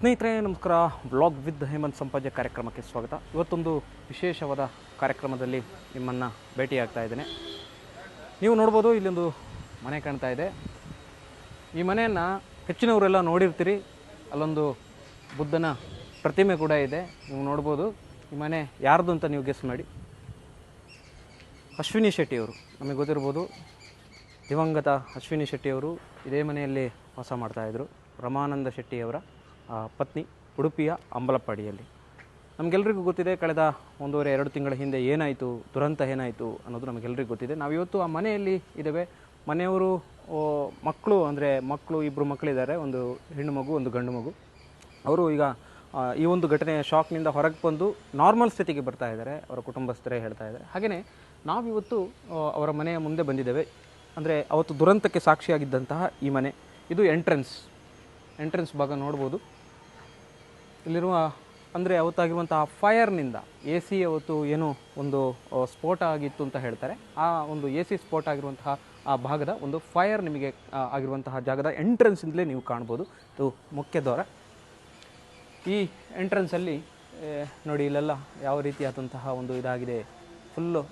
ಸ್ನೇಹಿತರೆ, ನಮಸ್ಕಾರ. Blog with Hemant ಸಂಪಾದ್ಯ ಕಾರ್ಯಕ್ರಮಕ್ಕೆ ಸ್ವಾಗತ. ಇವತ್ತೊಂದು ವಿಶೇಷವಾದ ಕಾರ್ಯಕ್ರಮದಲ್ಲಿ ನಿಮ್ಮನ್ನು ಭೇಟಿಯಾಗ್ತಾ ಇದ್ದೇನೆ. ನೀವು ನೋಡ್ಬೋದು, ಇಲ್ಲೊಂದು ಮನೆ ಕಾಣ್ತಾ ಇದೆ. ಈ ಮನೆಯನ್ನು ಹೆಚ್ಚಿನವರೆಲ್ಲ ನೋಡಿರ್ತೀರಿ. ಅಲ್ಲೊಂದು ಬುದ್ಧನ ಪ್ರತಿಮೆ ಕೂಡ ಇದೆ. ನೀವು ನೋಡ್ಬೋದು, ಈ ಮನೆ ಯಾರ್ದು ಅಂತ ನೀವು ಗೆಸ್ ಮಾಡಿ. ಅಶ್ವಿನಿ ಶೆಟ್ಟಿಯವರು, ನಮಗೆ ಗೊತ್ತಿರ್ಬೋದು. ದಿವಂಗತ ಅಶ್ವಿನಿ ಶೆಟ್ಟಿಯವರು ಇದೇ ಮನೆಯಲ್ಲಿ ವಾಸ ಮಾಡ್ತಾಯಿದ್ರು ರಮಾನಂದ ಶೆಟ್ಟಿಯವರ ಪತ್ನಿ ಉಡುಪಿಯ ಅಂಬಲಪಾಡಿಯಲ್ಲಿ. ನಮಗೆಲ್ಲರಿಗೂ ಗೊತ್ತಿದೆ ಕಳೆದ ಒಂದೂವರೆ, ಎರಡು ತಿಂಗಳ ಹಿಂದೆ ಏನಾಯಿತು, ದುರಂತ ಏನಾಯಿತು ಅನ್ನೋದು ನಮಗೆಲ್ಲರಿಗೂ ಗೊತ್ತಿದೆ. ನಾವು ಇವತ್ತು ಆ ಮನೆಯಲ್ಲಿ ಇದ್ದೇವೆ. ಮನೆಯವರು ಮಕ್ಕಳು ಅಂದರೆ ಮಕ್ಕಳು ಇಬ್ಬರು ಮಕ್ಕಳಿದ್ದಾರೆ. ಒಂದು ಹೆಣ್ಣು ಮಗು, ಒಂದು ಗಂಡು ಮಗು. ಅವರು ಈಗ ಈ ಒಂದು ಘಟನೆಯ ಶಾಕ್ನಿಂದ ಹೊರಗೆ ಬಂದು ನಾರ್ಮಲ್ ಸ್ಥಿತಿಗೆ ಬರ್ತಾ ಇದ್ದಾರೆ. ಅವರ ಕುಟುಂಬಸ್ಥರೇ ಹೇಳ್ತಾ ಇದ್ದಾರೆ. ಹಾಗೆಯೇ ನಾವಿವತ್ತು ಅವರ ಮನೆಯ ಮುಂದೆ ಬಂದಿದ್ದೇವೆ. ಅಂದರೆ ಅವತ್ತು ದುರಂತಕ್ಕೆ ಸಾಕ್ಷಿಯಾಗಿದ್ದಂತಹ ಈ ಮನೆ. ಇದು ಎಂಟ್ರೆನ್ಸ್. ಎಂಟ್ರೆನ್ಸ್ ಭಾಗ ನೋಡ್ಬೋದು. ಇಲ್ಲಿರುವ, ಅಂದರೆ ಅವತ್ತಾಗಿರುವಂಥ ಫೈರ್ನಿಂದ ಎ ಸಿ ಅವತ್ತು ಏನು ಒಂದು ಸ್ಫೋಟ ಆಗಿತ್ತು ಅಂತ ಹೇಳ್ತಾರೆ. ಆ ಒಂದು ಎ ಸಿ ಸ್ಫೋಟ ಆಗಿರುವಂತಹ ಆ ಭಾಗದ ಒಂದು ಫೈರ್ ನಿಮಗೆ ಆಗಿರುವಂತಹ ಜಾಗದ ಎಂಟ್ರೆನ್ಸಿಂದಲೇ ನೀವು ಕಾಣ್ಬೋದು ಇದು ಮುಖ್ಯ ದ್ವಾರ. ಈ ಎಂಟ್ರೆನ್ಸಲ್ಲಿ ನೋಡಿ ಇಲ್ಲೆಲ್ಲ ಯಾವ ರೀತಿಯಾದಂತಹ ಒಂದು ಇದಾಗಿದೆ. ಫುಲ್ಲು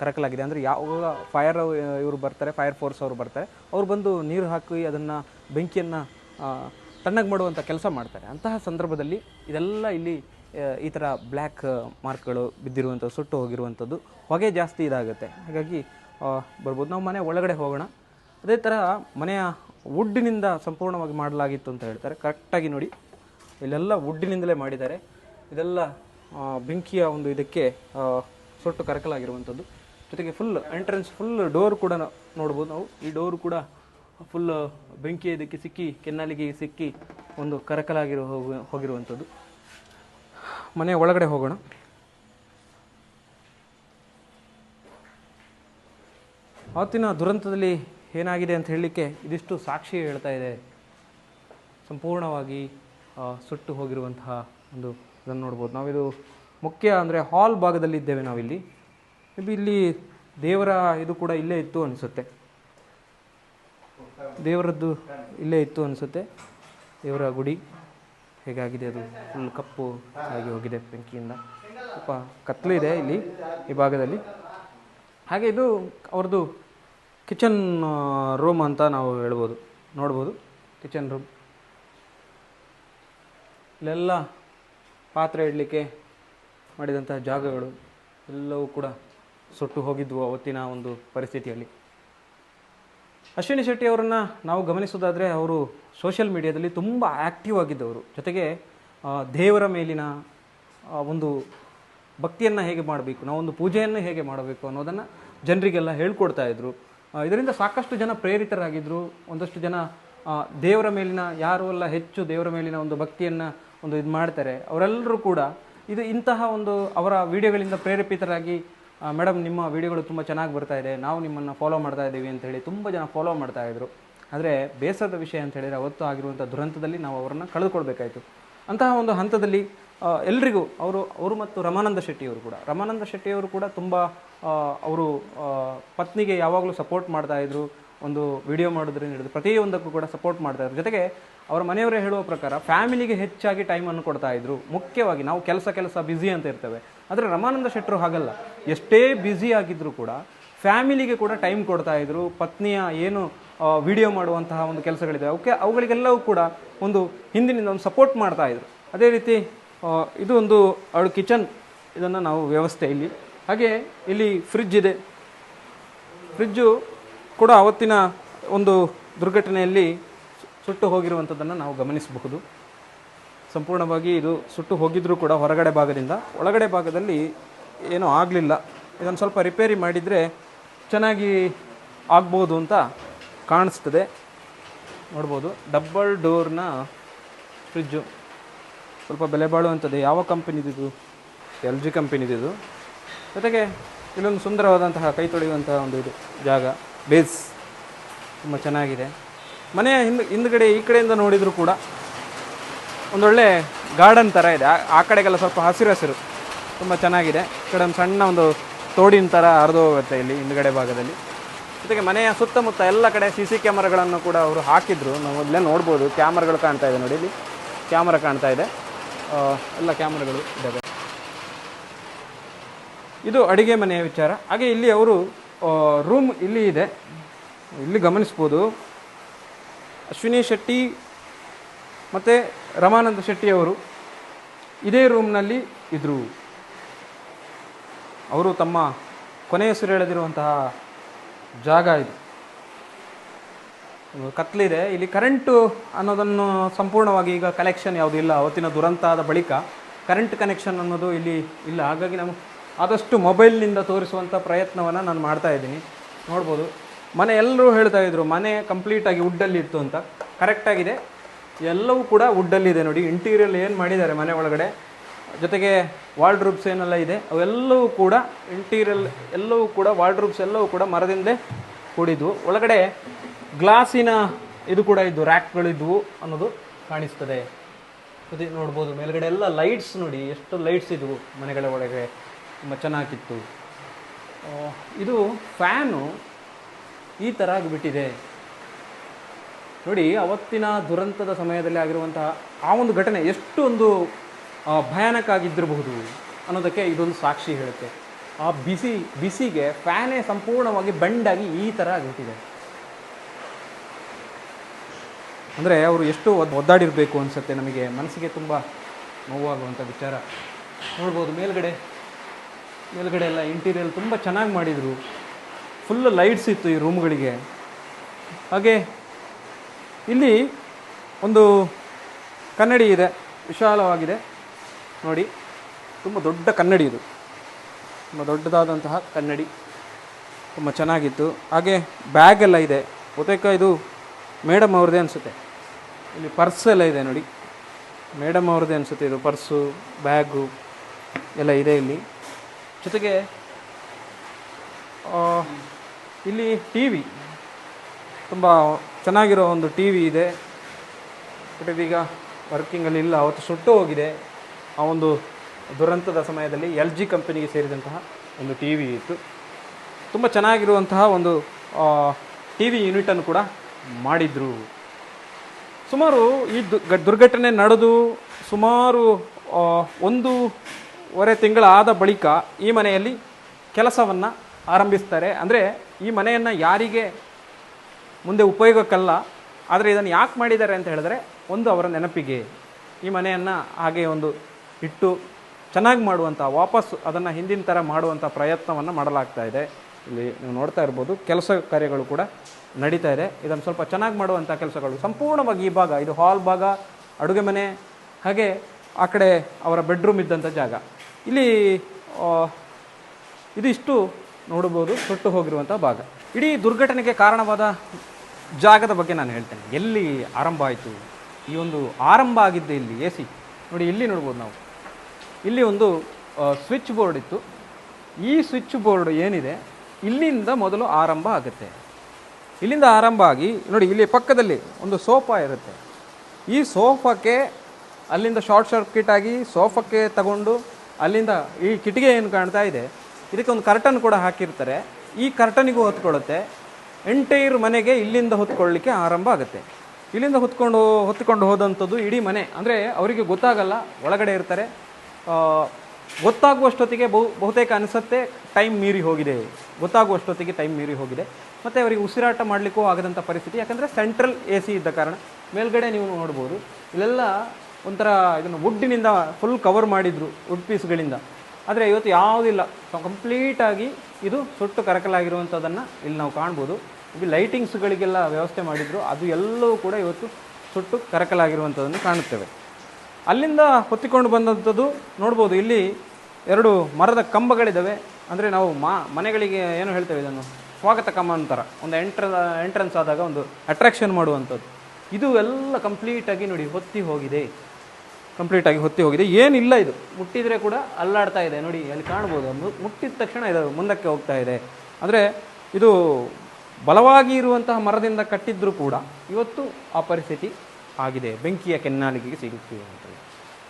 ಕರಕಲಾಗಿದೆ. ಅಂದರೆ ಯಾವಾಗ ಫೈರ್ ಇವರು ಬರ್ತಾರೆ, ಫೈರ್ ಫೋರ್ಸ್ ಅವರು ಬರ್ತಾರೆ, ಅವ್ರು ಬಂದು ನೀರು ಹಾಕಿ ಅದನ್ನು ಬೆಂಕಿಯನ್ನು ತಣ್ಣಗೆ ಮಾಡುವಂಥ ಕೆಲಸ ಮಾಡ್ತಾರೆ. ಅಂತಹ ಸಂದರ್ಭದಲ್ಲಿ ಇದೆಲ್ಲ ಇಲ್ಲಿ ಈ ಥರ ಬ್ಲ್ಯಾಕ್ ಮಾರ್ಕ್ಗಳು ಬಿದ್ದಿರುವಂಥದ್ದು ಸುಟ್ಟು ಹೋಗಿರುವಂಥದ್ದು ಹೊಗೆ ಜಾಸ್ತಿ ಇದಾಗುತ್ತೆ. ಹಾಗಾಗಿ ಬರ್ಬೋದು. ನಾವು ಮನೆ ಒಳಗಡೆ ಹೋಗೋಣ. ಅದೇ ಥರ ಮನೆಯ ವುಡ್ಡಿನಿಂದ ಸಂಪೂರ್ಣವಾಗಿ ಮಾಡಲಾಗಿತ್ತು ಅಂತ ಹೇಳ್ತಾರೆ. ಕರೆಕ್ಟಾಗಿ ನೋಡಿ. ಇಲ್ಲೆಲ್ಲ ವುಡ್ಡಿನಿಂದಲೇ ಮಾಡಿದ್ದಾರೆ. ಇದೆಲ್ಲ ಬೆಂಕಿಯ ಒಂದು ಇದಕ್ಕೆ ಸುಟ್ಟು ಕರಕಲಾಗಿರುವಂಥದ್ದು ಜೊತೆಗೆ ಫುಲ್ ಎಂಟ್ರೆನ್ಸ್ ಫುಲ್ ಡೋರ್ ಕೂಡ ನೋಡ್ಬೋದು ನಾವು. ಈ ಡೋರ್ ಕೂಡ ಫುಲ್ ಬೆಂಕಿ ಇದಕ್ಕೆ ಸಿಕ್ಕಿ, ಕೆನ್ನಾಲಿಗೆ ಸಿಕ್ಕಿ ಒಂದು ಕರಕಲಾಗಿರೋ ಹೋಗು, ಹೋಗಿರುವಂಥದ್ದು. ಮನೆ ಒಳಗಡೆ ಹೋಗೋಣ. ಆವತ್ತಿನ ದುರಂತದಲ್ಲಿ ಏನಾಗಿದೆ ಅಂತ ಹೇಳಲಿಕ್ಕೆ ಇದಿಷ್ಟು ಸಾಕ್ಷಿ ಹೇಳ್ತಾ ಇದೆ. ಸಂಪೂರ್ಣವಾಗಿ ಸುಟ್ಟು ಹೋಗಿರುವಂತಹ ಒಂದು ಇದನ್ನು ನೋಡ್ಬೋದು. ನಾವಿದು ಮುಖ್ಯ ಅಂದರೆ ಹಾಲ್ ಭಾಗದಲ್ಲಿ ಇದ್ದೇವೆ ನಾವಿಲ್ಲಿ ಇಲ್ಲಿ ದೇವರ ಇದು ಕೂಡ ಇಲ್ಲೇ ಇತ್ತು ಅನಿಸುತ್ತೆ. ದೇವರದ್ದು ಇಲ್ಲೇ ಇತ್ತು ಅನಿಸುತ್ತೆ. ದೇವರ ಗುಡಿ. ಹೇಗಾಗಿದೆ ಅದು? ಫುಲ್ ಕಪ್ಪು ಆಗಿ ಹೋಗಿದೆ ಬೆಂಕಿಯಿಂದ. ಸ್ವಲ್ಪ ಇದೆ ಇಲ್ಲಿ, ಈ ಭಾಗದಲ್ಲಿ. ಹಾಗೆ ಇದು ಅವ್ರದ್ದು ಕಿಚನ್ ರೂಮ್ ಅಂತ ನಾವು ಹೇಳ್ಬೋದು, ನೋಡ್ಬೋದು. Kitchen room. ಇಲ್ಲೆಲ್ಲ ಪಾತ್ರೆ ಇಡಲಿಕ್ಕೆ ಮಾಡಿದಂಥ ಜಾಗಗಳು ಎಲ್ಲವೂ ಕೂಡ ಸುಟ್ಟು ಹೋಗಿದ್ವು ಅವತ್ತಿನ ಒಂದು ಪರಿಸ್ಥಿತಿಯಲ್ಲಿ. ಅಶ್ವಿನಿ ಶೆಟ್ಟಿ ಅವರನ್ನು ನಾವು ಗಮನಿಸೋದಾದರೆ ಅವರು ಸೋಷಿಯಲ್ ಮೀಡಿಯಾದಲ್ಲಿ ತುಂಬ ಆ್ಯಕ್ಟಿವ್ ಆಗಿದ್ದವರು. ಜೊತೆಗೆ ದೇವರ ಮೇಲಿನ ಒಂದು ಭಕ್ತಿಯನ್ನು ಹೇಗೆ ಮಾಡಬೇಕು, ನಾವೊಂದು ಪೂಜೆಯನ್ನು ಹೇಗೆ ಮಾಡಬೇಕು ಅನ್ನೋದನ್ನು ಜನರಿಗೆಲ್ಲ ಹೇಳ್ಕೊಡ್ತಾ ಇದ್ದರು ಇದರಿಂದ ಸಾಕಷ್ಟು ಜನ ಪ್ರೇರಿತರಾಗಿದ್ದರು ಒಂದಷ್ಟು ಜನ ದೇವರ ಮೇಲಿನ, ಯಾರು ಎಲ್ಲ ಹೆಚ್ಚು ದೇವರ ಮೇಲಿನ ಒಂದು ಭಕ್ತಿಯನ್ನು ಒಂದು ಇದು ಮಾಡ್ತಾರೆ. ಅವರೆಲ್ಲರೂ ಕೂಡ ಇದು ಇಂತಹ ಒಂದು ಅವರ ವಿಡಿಯೋಗಳಿಂದ ಪ್ರೇರೇಪಿತರಾಗಿ ಮೇಡಮ್, ನಿಮ್ಮ ವಿಡಿಯೋಗಳು ತುಂಬ ಚೆನ್ನಾಗಿ ಬರ್ತಾ ಇದೆ. ನಾವು ನಿಮ್ಮನ್ನು ಫಾಲೋ ಮಾಡ್ತಾ ಇದ್ದೀವಿ ಅಂತ ಹೇಳಿ ತುಂಬ ಜನ ಫಾಲೋ ಮಾಡ್ತಾ ಇದ್ರು. ಆದರೆ ಬೇಸರದ ವಿಷಯ ಅಂತ ಹೇಳಿದರೆ ಅವತ್ತು ಆಗಿರುವಂಥ ದುರಂತದಲ್ಲಿ ನಾವು ಅವರನ್ನು ಕಳೆದುಕೊಳ್ಬೇಕಾಯಿತು. ಅಂತಹ ಒಂದು ಹಂತದಲ್ಲಿ ಎಲ್ರಿಗೂ ಅವರು ಅವರು ಮತ್ತು ರಮಾನಂದ ಶೆಟ್ಟಿಯವರು ಕೂಡ, ರಮಾನಂದ ಶೆಟ್ಟಿಯವರು ಕೂಡ ತುಂಬ ಅವರು ಪತ್ನಿಗೆ ಯಾವಾಗಲೂ ಸಪೋರ್ಟ್ ಮಾಡ್ತಾ ಇದ್ದರು ಒಂದು ವಿಡಿಯೋ ಮಾಡೋದ್ರಿಂದ ಹಿಡಿದು ಪ್ರತಿಯೊಂದಕ್ಕೂ ಕೂಡ ಸಪೋರ್ಟ್ ಮಾಡ್ತಾ ಇದ್ರು. ಜೊತೆಗೆ ಅವರ ಮನೆಯವರೇ ಹೇಳುವ ಪ್ರಕಾರ ಫ್ಯಾಮಿಲಿಗೆ ಹೆಚ್ಚಾಗಿ ಟೈಮನ್ನು ಕೊಡ್ತಾ ಇದ್ರು. ಮುಖ್ಯವಾಗಿ ನಾವು ಕೆಲಸ ಕೆಲಸ ಬ್ಯುಸಿ ಅಂತ ಇರ್ತೇವೆ. ಆದರೆ ರಮಾನಂದ ಶೆಟ್ಟರು ಹಾಗಲ್ಲ. ಎಷ್ಟೇ ಬ್ಯುಸಿ ಆಗಿದ್ದರೂ ಕೂಡ ಫ್ಯಾಮಿಲಿಗೆ ಕೂಡ ಟೈಮ್ ಕೊಡ್ತಾ ಇದ್ರು, ಪತ್ನಿಯ ಏನು ವಿಡಿಯೋ ಮಾಡುವಂತಹ ಒಂದು ಕೆಲಸಗಳಿದೆ, ಅವಕ್ಕೆ ಅವುಗಳಿಗೆಲ್ಲವೂ ಕೂಡ ಒಂದು ಹಿಂದಿನಿಂದ ಒಂದು ಸಪೋರ್ಟ್ ಮಾಡ್ತಾ ಇದ್ರು. ಅದೇ ರೀತಿ ಇದು ಒಂದು, ಅವಳು ಕಿಚನ್ ಇದನ್ನು ನಾವು ವ್ಯವಸ್ಥೆ ಇಲ್ಲಿ. ಹಾಗೆ ಇಲ್ಲಿ ಫ್ರಿಜ್ ಇದೆ. ಫ್ರಿಜ್ಜು ಕೂಡ ಅವತ್ತಿನ ಒಂದು ದುರ್ಘಟನೆಯಲ್ಲಿ ಸುಟ್ಟು ಹೋಗಿರುವಂಥದ್ದನ್ನು ನಾವು ಗಮನಿಸಬಹುದು. ಸಂಪೂರ್ಣವಾಗಿ ಇದು ಸುಟ್ಟು ಹೋಗಿದ್ರು ಕೂಡ ಹೊರಗಡೆ ಭಾಗದಿಂದ. ಒಳಗಡೆ ಭಾಗದಲ್ಲಿ ಏನೂ ಆಗಲಿಲ್ಲ. ಇದನ್ನು ಸ್ವಲ್ಪ ರಿಪೇರಿ ಮಾಡಿದರೆ ಚೆನ್ನಾಗಿ ಆಗ್ಬೋದು ಅಂತ ಕಾಣಿಸ್ತದೆ. ನೋಡ್ಬೋದು ಡಬ್ಬಲ್ ಡೋರ್ನ ಫ್ರಿಜ್ಜು. ಸ್ವಲ್ಪ ಬೆಲೆ ಬಾಳುವಂಥದ್ದು. ಯಾವ ಕಂಪನಿದಿದು? L G ಕಂಪನಿದಿದು. ಜೊತೆಗೆ ಇಲ್ಲೊಂದು ಸುಂದರವಾದಂತಹ ಕೈ ತೊಳೆಯುವಂತಹ ಒಂದು ಇದು ಜಾಗ, ಬೇಸ್. ತುಂಬ ಚೆನ್ನಾಗಿದೆ. ಮನೆಯ ಹಿಂದ್, ಹಿಂದ್ಗಡೆ ಈ ಕಡೆಯಿಂದ ನೋಡಿದರೂ ಕೂಡ ಒಂದೊಳ್ಳೆ ಗಾರ್ಡನ್ ಥರ ಇದೆ. ಆ- ಕಡೆಗೆಲ್ಲ ಸ್ವಲ್ಪ ಹಸಿರು ಹಸಿರು ತುಂಬ ಚೆನ್ನಾಗಿದೆ. ಈ ಕಡೆ ಒಂದು ಸಣ್ಣ ಒಂದು ತೋಡಿನ ಥರ ಹರಿದು ಹೋಗುತ್ತೆ ಇಲ್ಲಿ ಹಿಂದ್ಗಡೆ ಭಾಗದಲ್ಲಿ. ಜೊತೆಗೆ ಮನೆಯ ಸುತ್ತಮುತ್ತ ಎಲ್ಲ ಕಡೆ ಸಿ ಸಿ ಕ್ಯಾಮರಾಗಳನ್ನು ಕೂಡ ಅವರು ಹಾಕಿದ್ರು. ನಾವು ಮೊದಲೇ ನೋಡ್ಬೋದು. ಕ್ಯಾಮ್ರಾಗಳು ಕಾಣ್ತಾ ಇದೆ ನೋಡಿ ಇಲ್ಲಿ. ಕ್ಯಾಮರಾ ಕಾಣ್ತಾ ಇದೆ. ಎಲ್ಲ ಕ್ಯಾಮ್ರಾಗಳು ಇದ್ದಾವೆ. ಇದು ಅಡುಗೆ ಮನೆಯ ವಿಚಾರ. ಹಾಗೆ ಇಲ್ಲಿ ಅವರು ರೂಮ್ ಇಲ್ಲಿ ಇದೆ. ಇಲ್ಲಿ ಗಮನಿಸ್ಬೋದು. ಅಶ್ವಿನಿ ಶೆಟ್ಟಿ ಮತ್ತು ರಮಾನಂದ ಶೆಟ್ಟಿಯವರು ಇದೇ ರೂಮ್ನಲ್ಲಿ ಇದ್ದರು ಅವರು ತಮ್ಮ ಕೊನೆಯುಸಿರೆಳೆದಿರುವಂತಹ ಜಾಗ ಇದು. ಇದು. ಕತ್ಲಿದೆ ಇಲ್ಲಿ ಕರೆಂಟು ಅನ್ನೋದನ್ನು ಸಂಪೂರ್ಣವಾಗಿ ಈಗ ಕಲೆಕ್ಷನ್ ಯಾವುದೂ ಇಲ್ಲ. ಅವತ್ತಿನ ದುರಂತ ಆದ ಬಳಿಕ ಕರೆಂಟ್ ಕನೆಕ್ಷನ್ ಅನ್ನೋದು ಇಲ್ಲಿ ಇಲ್ಲ. ಹಾಗಾಗಿ ನಾವು ಆದಷ್ಟು ಮೊಬೈಲ್ನಿಂದ ತೋರಿಸುವಂಥ ಪ್ರಯತ್ನವನ್ನು ನಾನು ಮಾಡ್ತಾ ಇದ್ದೀನಿ. ನೋಡ್ಬೋದು. ಮನೆ ಎಲ್ಲರೂ ಹೇಳ್ತಾ ಇದ್ರು, ಮನೆ ಕಂಪ್ಲೀಟಾಗಿ ವುಡ್ಡಲ್ಲಿ ಇತ್ತು ಅಂತ. ಕರೆಕ್ಟಾಗಿದೆ ಎಲ್ಲವೂ ಕೂಡ ವುಡ್ಡಲ್ಲಿದೆ ನೋಡಿ. ಇಂಟೀರಿಯಲ್ ಏನು ಮಾಡಿದ್ದಾರೆ ಮನೆ ಒಳಗಡೆ? ಜೊತೆಗೆ ವಾಲ್ಡ್ರೂಬ್ಸ್ ಏನೆಲ್ಲ ಇದೆ? ಅವೆಲ್ಲವೂ ಕೂಡ ಇಂಟೀರಿಯಲ್ ಎಲ್ಲವೂ ಕೂಡ ವಾಲ್ಡ್ರೂಬ್ಸ್ ಎಲ್ಲವೂ ಕೂಡ ಮರದಿಂದಲೇ ಕೂಡಿದ್ವು ಒಳಗಡೆ ಗ್ಲಾಸಿನ ಇದು ಕೂಡ ಇದ್ದು ರ್ಯಾಕ್ಗಳಿದ್ವು ಅನ್ನೋದು ಕಾಣಿಸ್ತದೆ. ಅದೇ ನೋಡ್ಬೋದು. ಮೇಲ್ಗಡೆ ಎಲ್ಲ ಲೈಟ್ಸ್ ನೋಡಿ. ಎಷ್ಟು ಲೈಟ್ಸ್ ಇದ್ವು ಮನೆಗಳ ಒಳಗೆ. ತುಂಬ ಚೆನ್ನಾಗಿತ್ತು. ಇದು ಫ್ಯಾನು ಈ ಥರ ಆಗಿಬಿಟ್ಟಿದೆ. ನೋಡಿ, ಅವತ್ತಿನ ದುರಂತದ ಸಮಯದಲ್ಲಿ ಆಗಿರುವಂತಹ ಆ ಒಂದು ಘಟನೆ ಎಷ್ಟು ಒಂದು ಭಯಾನಕ ಆಗಿದ್ದಿರಬಹುದು ಅನ್ನೋದಕ್ಕೆ ಇದೊಂದು ಸಾಕ್ಷಿ ಹೇಳುತ್ತೆ. ಆ ಬಿಸಿ, ಬಿಸಿಗೆ ಫ್ಯಾನೇ ಸಂಪೂರ್ಣವಾಗಿ ಬೆಂಡಾಗಿ ಈ ಥರ ಆಗಿಬಿಟ್ಟಿದೆ. ಅಂದರೆ ಅವರು ಎಷ್ಟು ಒದ್, ಒದ್ದಾಡಿರಬೇಕು ಅನಿಸುತ್ತೆ ನಮಗೆ. ಮನಸ್ಸಿಗೆ ತುಂಬ ನೋವಾಗುವಂಥ ವಿಚಾರ. ನೋಡ್ಬೋದು, ಮೇಲ್ಗಡೆ ಮೇಲ್ಗಡೆ ಎಲ್ಲ ಇಂಟೀರಿಯರ್ ತುಂಬ ಚೆನ್ನಾಗಿ ಮಾಡಿದರು. ಫುಲ್ ಲೈಟ್ಸ್ ಇತ್ತು ಈ ರೂಮ್ಗಳಿಗೆ ಹಾಗೆ ಇಲ್ಲಿ ಒಂದು ಕನ್ನಡಿ ಇದೆ, ವಿಶಾಲವಾಗಿದೆ. ನೋಡಿ, ತುಂಬ ದೊಡ್ಡ ಕನ್ನಡಿ ಇದು. ತುಂಬ ದೊಡ್ಡದಾದಂತಹ ಕನ್ನಡಿ. ತುಂಬ ಚೆನ್ನಾಗಿತ್ತು. ಹಾಗೆ ಬ್ಯಾಗ್ ಎಲ್ಲ ಇದೆ. ಬಹುತೇಕ ಇದು ಮೇಡಮ್ ಅವ್ರದ್ದೇ ಅನಿಸುತ್ತೆ. ಇಲ್ಲಿ ಪರ್ಸ್ ಎಲ್ಲ ಇದೆ ನೋಡಿ. ಮೇಡಮ್ ಅವ್ರದ್ದೇ ಅನಿಸುತ್ತೆ ಇದು ಪರ್ಸು ಬ್ಯಾಗು ಎಲ್ಲ ಇದೆ ಇಲ್ಲಿ. ಜೊತೆಗೆ ಇಲ್ಲಿ ಟಿ ವಿ ತುಂಬ ಚೆನ್ನಾಗಿರೋ ಒಂದು ಟಿ ವಿ ಇದೆ ಬಟ್ ಇದೀಗ ವರ್ಕಿಂಗಲ್ಲಿ ಇಲ್ಲ, ಅವತ್ತು ಸುಟ್ಟು ಹೋಗಿದೆ. ಆ ಒಂದು ದುರಂತದ ಸಮಯದಲ್ಲಿ ಎಲ್ ಜಿ ಕಂಪನಿಗೆ ಸೇರಿದಂತಹ ಒಂದು ಟಿ ವಿ ಇತ್ತು. ತುಂಬ ಚೆನ್ನಾಗಿರುವಂತಹ ಒಂದು ಟಿ ವಿ ಯೂನಿಟನ್ನು ಕೂಡ ಮಾಡಿದರು. ಸುಮಾರು ಈ ದುರ್ಘಟನೆ ನಡೆದು ಸುಮಾರು ಒಂದೂವರೆ ತಿಂಗಳಾದ ಬಳಿಕ ಈ ಮನೆಯಲ್ಲಿ ಕೆಲಸವನ್ನು ಆರಂಭಿಸ್ತಾರೆ. ಅಂದರೆ ಈ ಮನೆಯನ್ನು ಯಾರಿಗೆ ಮುಂದೆ ಉಪಯೋಗಕ್ಕಲ್ಲ, ಆದರೆ ಇದನ್ನು ಯಾಕೆ ಮಾಡಿದ್ದಾರೆ ಅಂತ ಹೇಳಿದ್ರೆ, ಒಂದು ಅವರ ನೆನಪಿಗೆ. ಈ ಮನೆಯನ್ನು ಹಾಗೆ ಒಂದು ಇಟ್ಟು ಚೆನ್ನಾಗಿ ಮಾಡುವಂಥ ವಾಪಸ್ ಅದನ್ನು ಹಿಂದಿನ ಥರ ಮಾಡುವಂಥ ಪ್ರಯತ್ನವನ್ನು ಮಾಡಲಾಗ್ತಾ ಇದೆ. ಇಲ್ಲಿ ನೀವು ನೋಡ್ತಾ ಇರ್ಬೋದು, ಕೆಲಸ ಕಾರ್ಯಗಳು ಕೂಡ ನಡೀತಾ ಇದೆ. ಇದನ್ನು ಸ್ವಲ್ಪ ಚೆನ್ನಾಗಿ ಮಾಡುವಂಥ ಕೆಲಸಗಳು. ಸಂಪೂರ್ಣವಾಗಿ ಈ ಭಾಗ, ಇದು ಹಾಲ್ ಭಾಗ, ಅಡುಗೆ ಮನೆ, ಹಾಗೆ ಆ ಕಡೆ ಅವರ ಬೆಡ್ರೂಮ್ ಇದ್ದಂಥ ಜಾಗ. ಇಲ್ಲಿ ಇದಿಷ್ಟು ನೋಡ್ಬೋದು ಸುಟ್ಟು ಹೋಗಿರುವಂಥ ಭಾಗ. ಇಡೀ ದುರ್ಘಟನೆಗೆ ಕಾರಣವಾದ ಜಾಗದ ಬಗ್ಗೆ ನಾನು ಹೇಳ್ತೇನೆ. ಎಲ್ಲಿ ಆರಂಭ ಆಯಿತು? ಈ ಒಂದು ಆರಂಭ ಆಗಿದ್ದೆ ಇಲ್ಲಿ ಎ ಸಿ. ನೋಡಿ, ಇಲ್ಲಿ ನೋಡ್ಬೋದು ನಾವು. ಇಲ್ಲಿ ಒಂದು ಸ್ವಿಚ್ ಬೋರ್ಡ್ ಇತ್ತು. ಈ ಸ್ವಿಚ್ ಬೋರ್ಡ್ ಏನಿದೆ? ಇಲ್ಲಿಂದ ಮೊದಲು ಆರಂಭ ಆಗುತ್ತೆ. ಇಲ್ಲಿಂದ ಆರಂಭ ಆಗಿ, ನೋಡಿ, ಇಲ್ಲಿ ಪಕ್ಕದಲ್ಲಿ ಒಂದು ಸೋಫಾ ಇರುತ್ತೆ. ಈ ಸೋಫಾಕ್ಕೆ ಅಲ್ಲಿಂದ ಶಾರ್ಟ್ ಸರ್ಕ್ಯೂಟ್ ಆಗಿ ಸೋಫಾಕ್ಕೆ ತಗೊಂಡು ಅಲ್ಲಿಂದ ಈ ಕಿಟಿಗೆ ಏನು ಕಾಣ್ತಾ ಇದೆ? ಇದಕ್ಕೆ ಒಂದು ಕರ್ಟನ್ ಕೂಡ ಹಾಕಿರ್ತಾರೆ. ಈ ಕರ್ಟನಿಗೂ ಹೊತ್ಕೊಳ್ಳುತ್ತೆ. ಎಂಟೈರ್ ಮನೆಗೆ ಇಲ್ಲಿಂದ ಹೊತ್ಕೊಳ್ಳಿಕ್ಕೆ ಆರಂಭ ಆಗುತ್ತೆ. ಇಲ್ಲಿಂದ ಹೊತ್ಕೊಂಡು ಹೊತ್ಕೊಂಡು ಹೋದಂಥದ್ದು ಇಡೀ ಮನೆ. ಅಂದರೆ ಅವರಿಗೆ ಗೊತ್ತಾಗಲ್ಲ, ಒಳಗಡೆ ಇರ್ತಾರೆ. ಗೊತ್ತಾಗುವಷ್ಟೊತ್ತಿಗೆ ಬಹು, ಬಹುತೇಕ ಅನಿಸುತ್ತೆ, ಟೈಮ್ ಮೀರಿ ಹೋಗಿದೆ. ಗೊತ್ತಾಗುವಷ್ಟೊತ್ತಿಗೆ ಟೈಮ್ ಮೀರಿ ಹೋಗಿದೆ. ಮತ್ತು ಅವರಿಗೆ ಉಸಿರಾಟ ಮಾಡಲಿಕ್ಕೂ ಆಗದಂಥ ಪರಿಸ್ಥಿತಿ. ಯಾಕಂದರೆ ಸೆಂಟ್ರಲ್ ಎ ಸಿ ಇದ್ದ ಕಾರಣ. ಮೇಲ್ಗಡೆ ನೀವು ನೋಡ್ಬೋದು, ಇಲ್ಲೆಲ್ಲ ಒಂಥರ ಇದನ್ನು ವುಡ್ಡಿನಿಂದ ಫುಲ್ ಕವರ್ ಮಾಡಿದ್ರು, ವುಡ್ ಪೀಸ್ಗಳಿಂದ. ಆದರೆ ಇವತ್ತು ಯಾವುದಿಲ್ಲ. ಕಂಪ್ಲೀಟಾಗಿ ಇದು ಸುಟ್ಟು ಕರಕಲಾಗಿರುವಂಥದ್ದನ್ನು ಇಲ್ಲಿ ನಾವು ಕಾಣ್ಬೋದು. ಲೈಟಿಂಗ್ಸ್ಗಳಿಗೆಲ್ಲ ವ್ಯವಸ್ಥೆ ಮಾಡಿದ್ರು. ಅದು ಎಲ್ಲವೂ ಕೂಡ ಇವತ್ತು ಸುಟ್ಟು ಕರಕಲಾಗಿರುವಂಥದ್ದನ್ನು ಕಾಣುತ್ತೇವೆ. ಅಲ್ಲಿಂದ ಹೊತ್ತಿಕೊಂಡು ಬಂದಂಥದ್ದು ನೋಡ್ಬೋದು. ಇಲ್ಲಿ ಎರಡು ಮರದ ಕಂಬಗಳಿದ್ದಾವೆ. ಅಂದರೆ ನಾವು ಮಾ, ಮನೆಗಳಿಗೆ ಏನು ಹೇಳ್ತೇವೆ ಇದನ್ನು? ಸ್ವಾಗತ ಕಂಬ ಅಂತಾರ. ಒಂದು ಎಂಟ್ರ ಎಂಟ್ರೆನ್ಸ್ ಆದಾಗ ಒಂದು ಅಟ್ರಾಕ್ಷನ್ ಮಾಡುವಂಥದ್ದು. ಇದು ಎಲ್ಲ ಕಂಪ್ಲೀಟಾಗಿ ನೋಡಿ ಹೊತ್ತಿ ಹೋಗಿದೆ. ಕಂಪ್ಲೀಟಾಗಿ ಹೊತ್ತಿ ಹೋಗಿದೆ. ಏನಿಲ್ಲ ಇದು. ಮುಟ್ಟಿದರೆ ಕೂಡ ಅಲ್ಲಾಡ್ತಾ ಇದೆ. ನೋಡಿ, ಅಲ್ಲಿ ಕಾಣ್ಬೋದು. ಮುಟ್ಟಿದ ತಕ್ಷಣ ಇದು ಮುಂದಕ್ಕೆ ಹೋಗ್ತಾ ಇದೆ. ಅಂದರೆ ಇದು ಬಲವಾಗಿ ಇರುವಂತಹ ಮರದಿಂದ ಕಟ್ಟಿದ್ರೂ ಕೂಡ ಇವತ್ತು ಆ ಪರಿಸ್ಥಿತಿ ಆಗಿದೆ. ಬೆಂಕಿಯ ಕೆನ್ನಾಲಿಗೆಗೆ ಸಿಗುತ್ತಿದೆ ಅಂತ.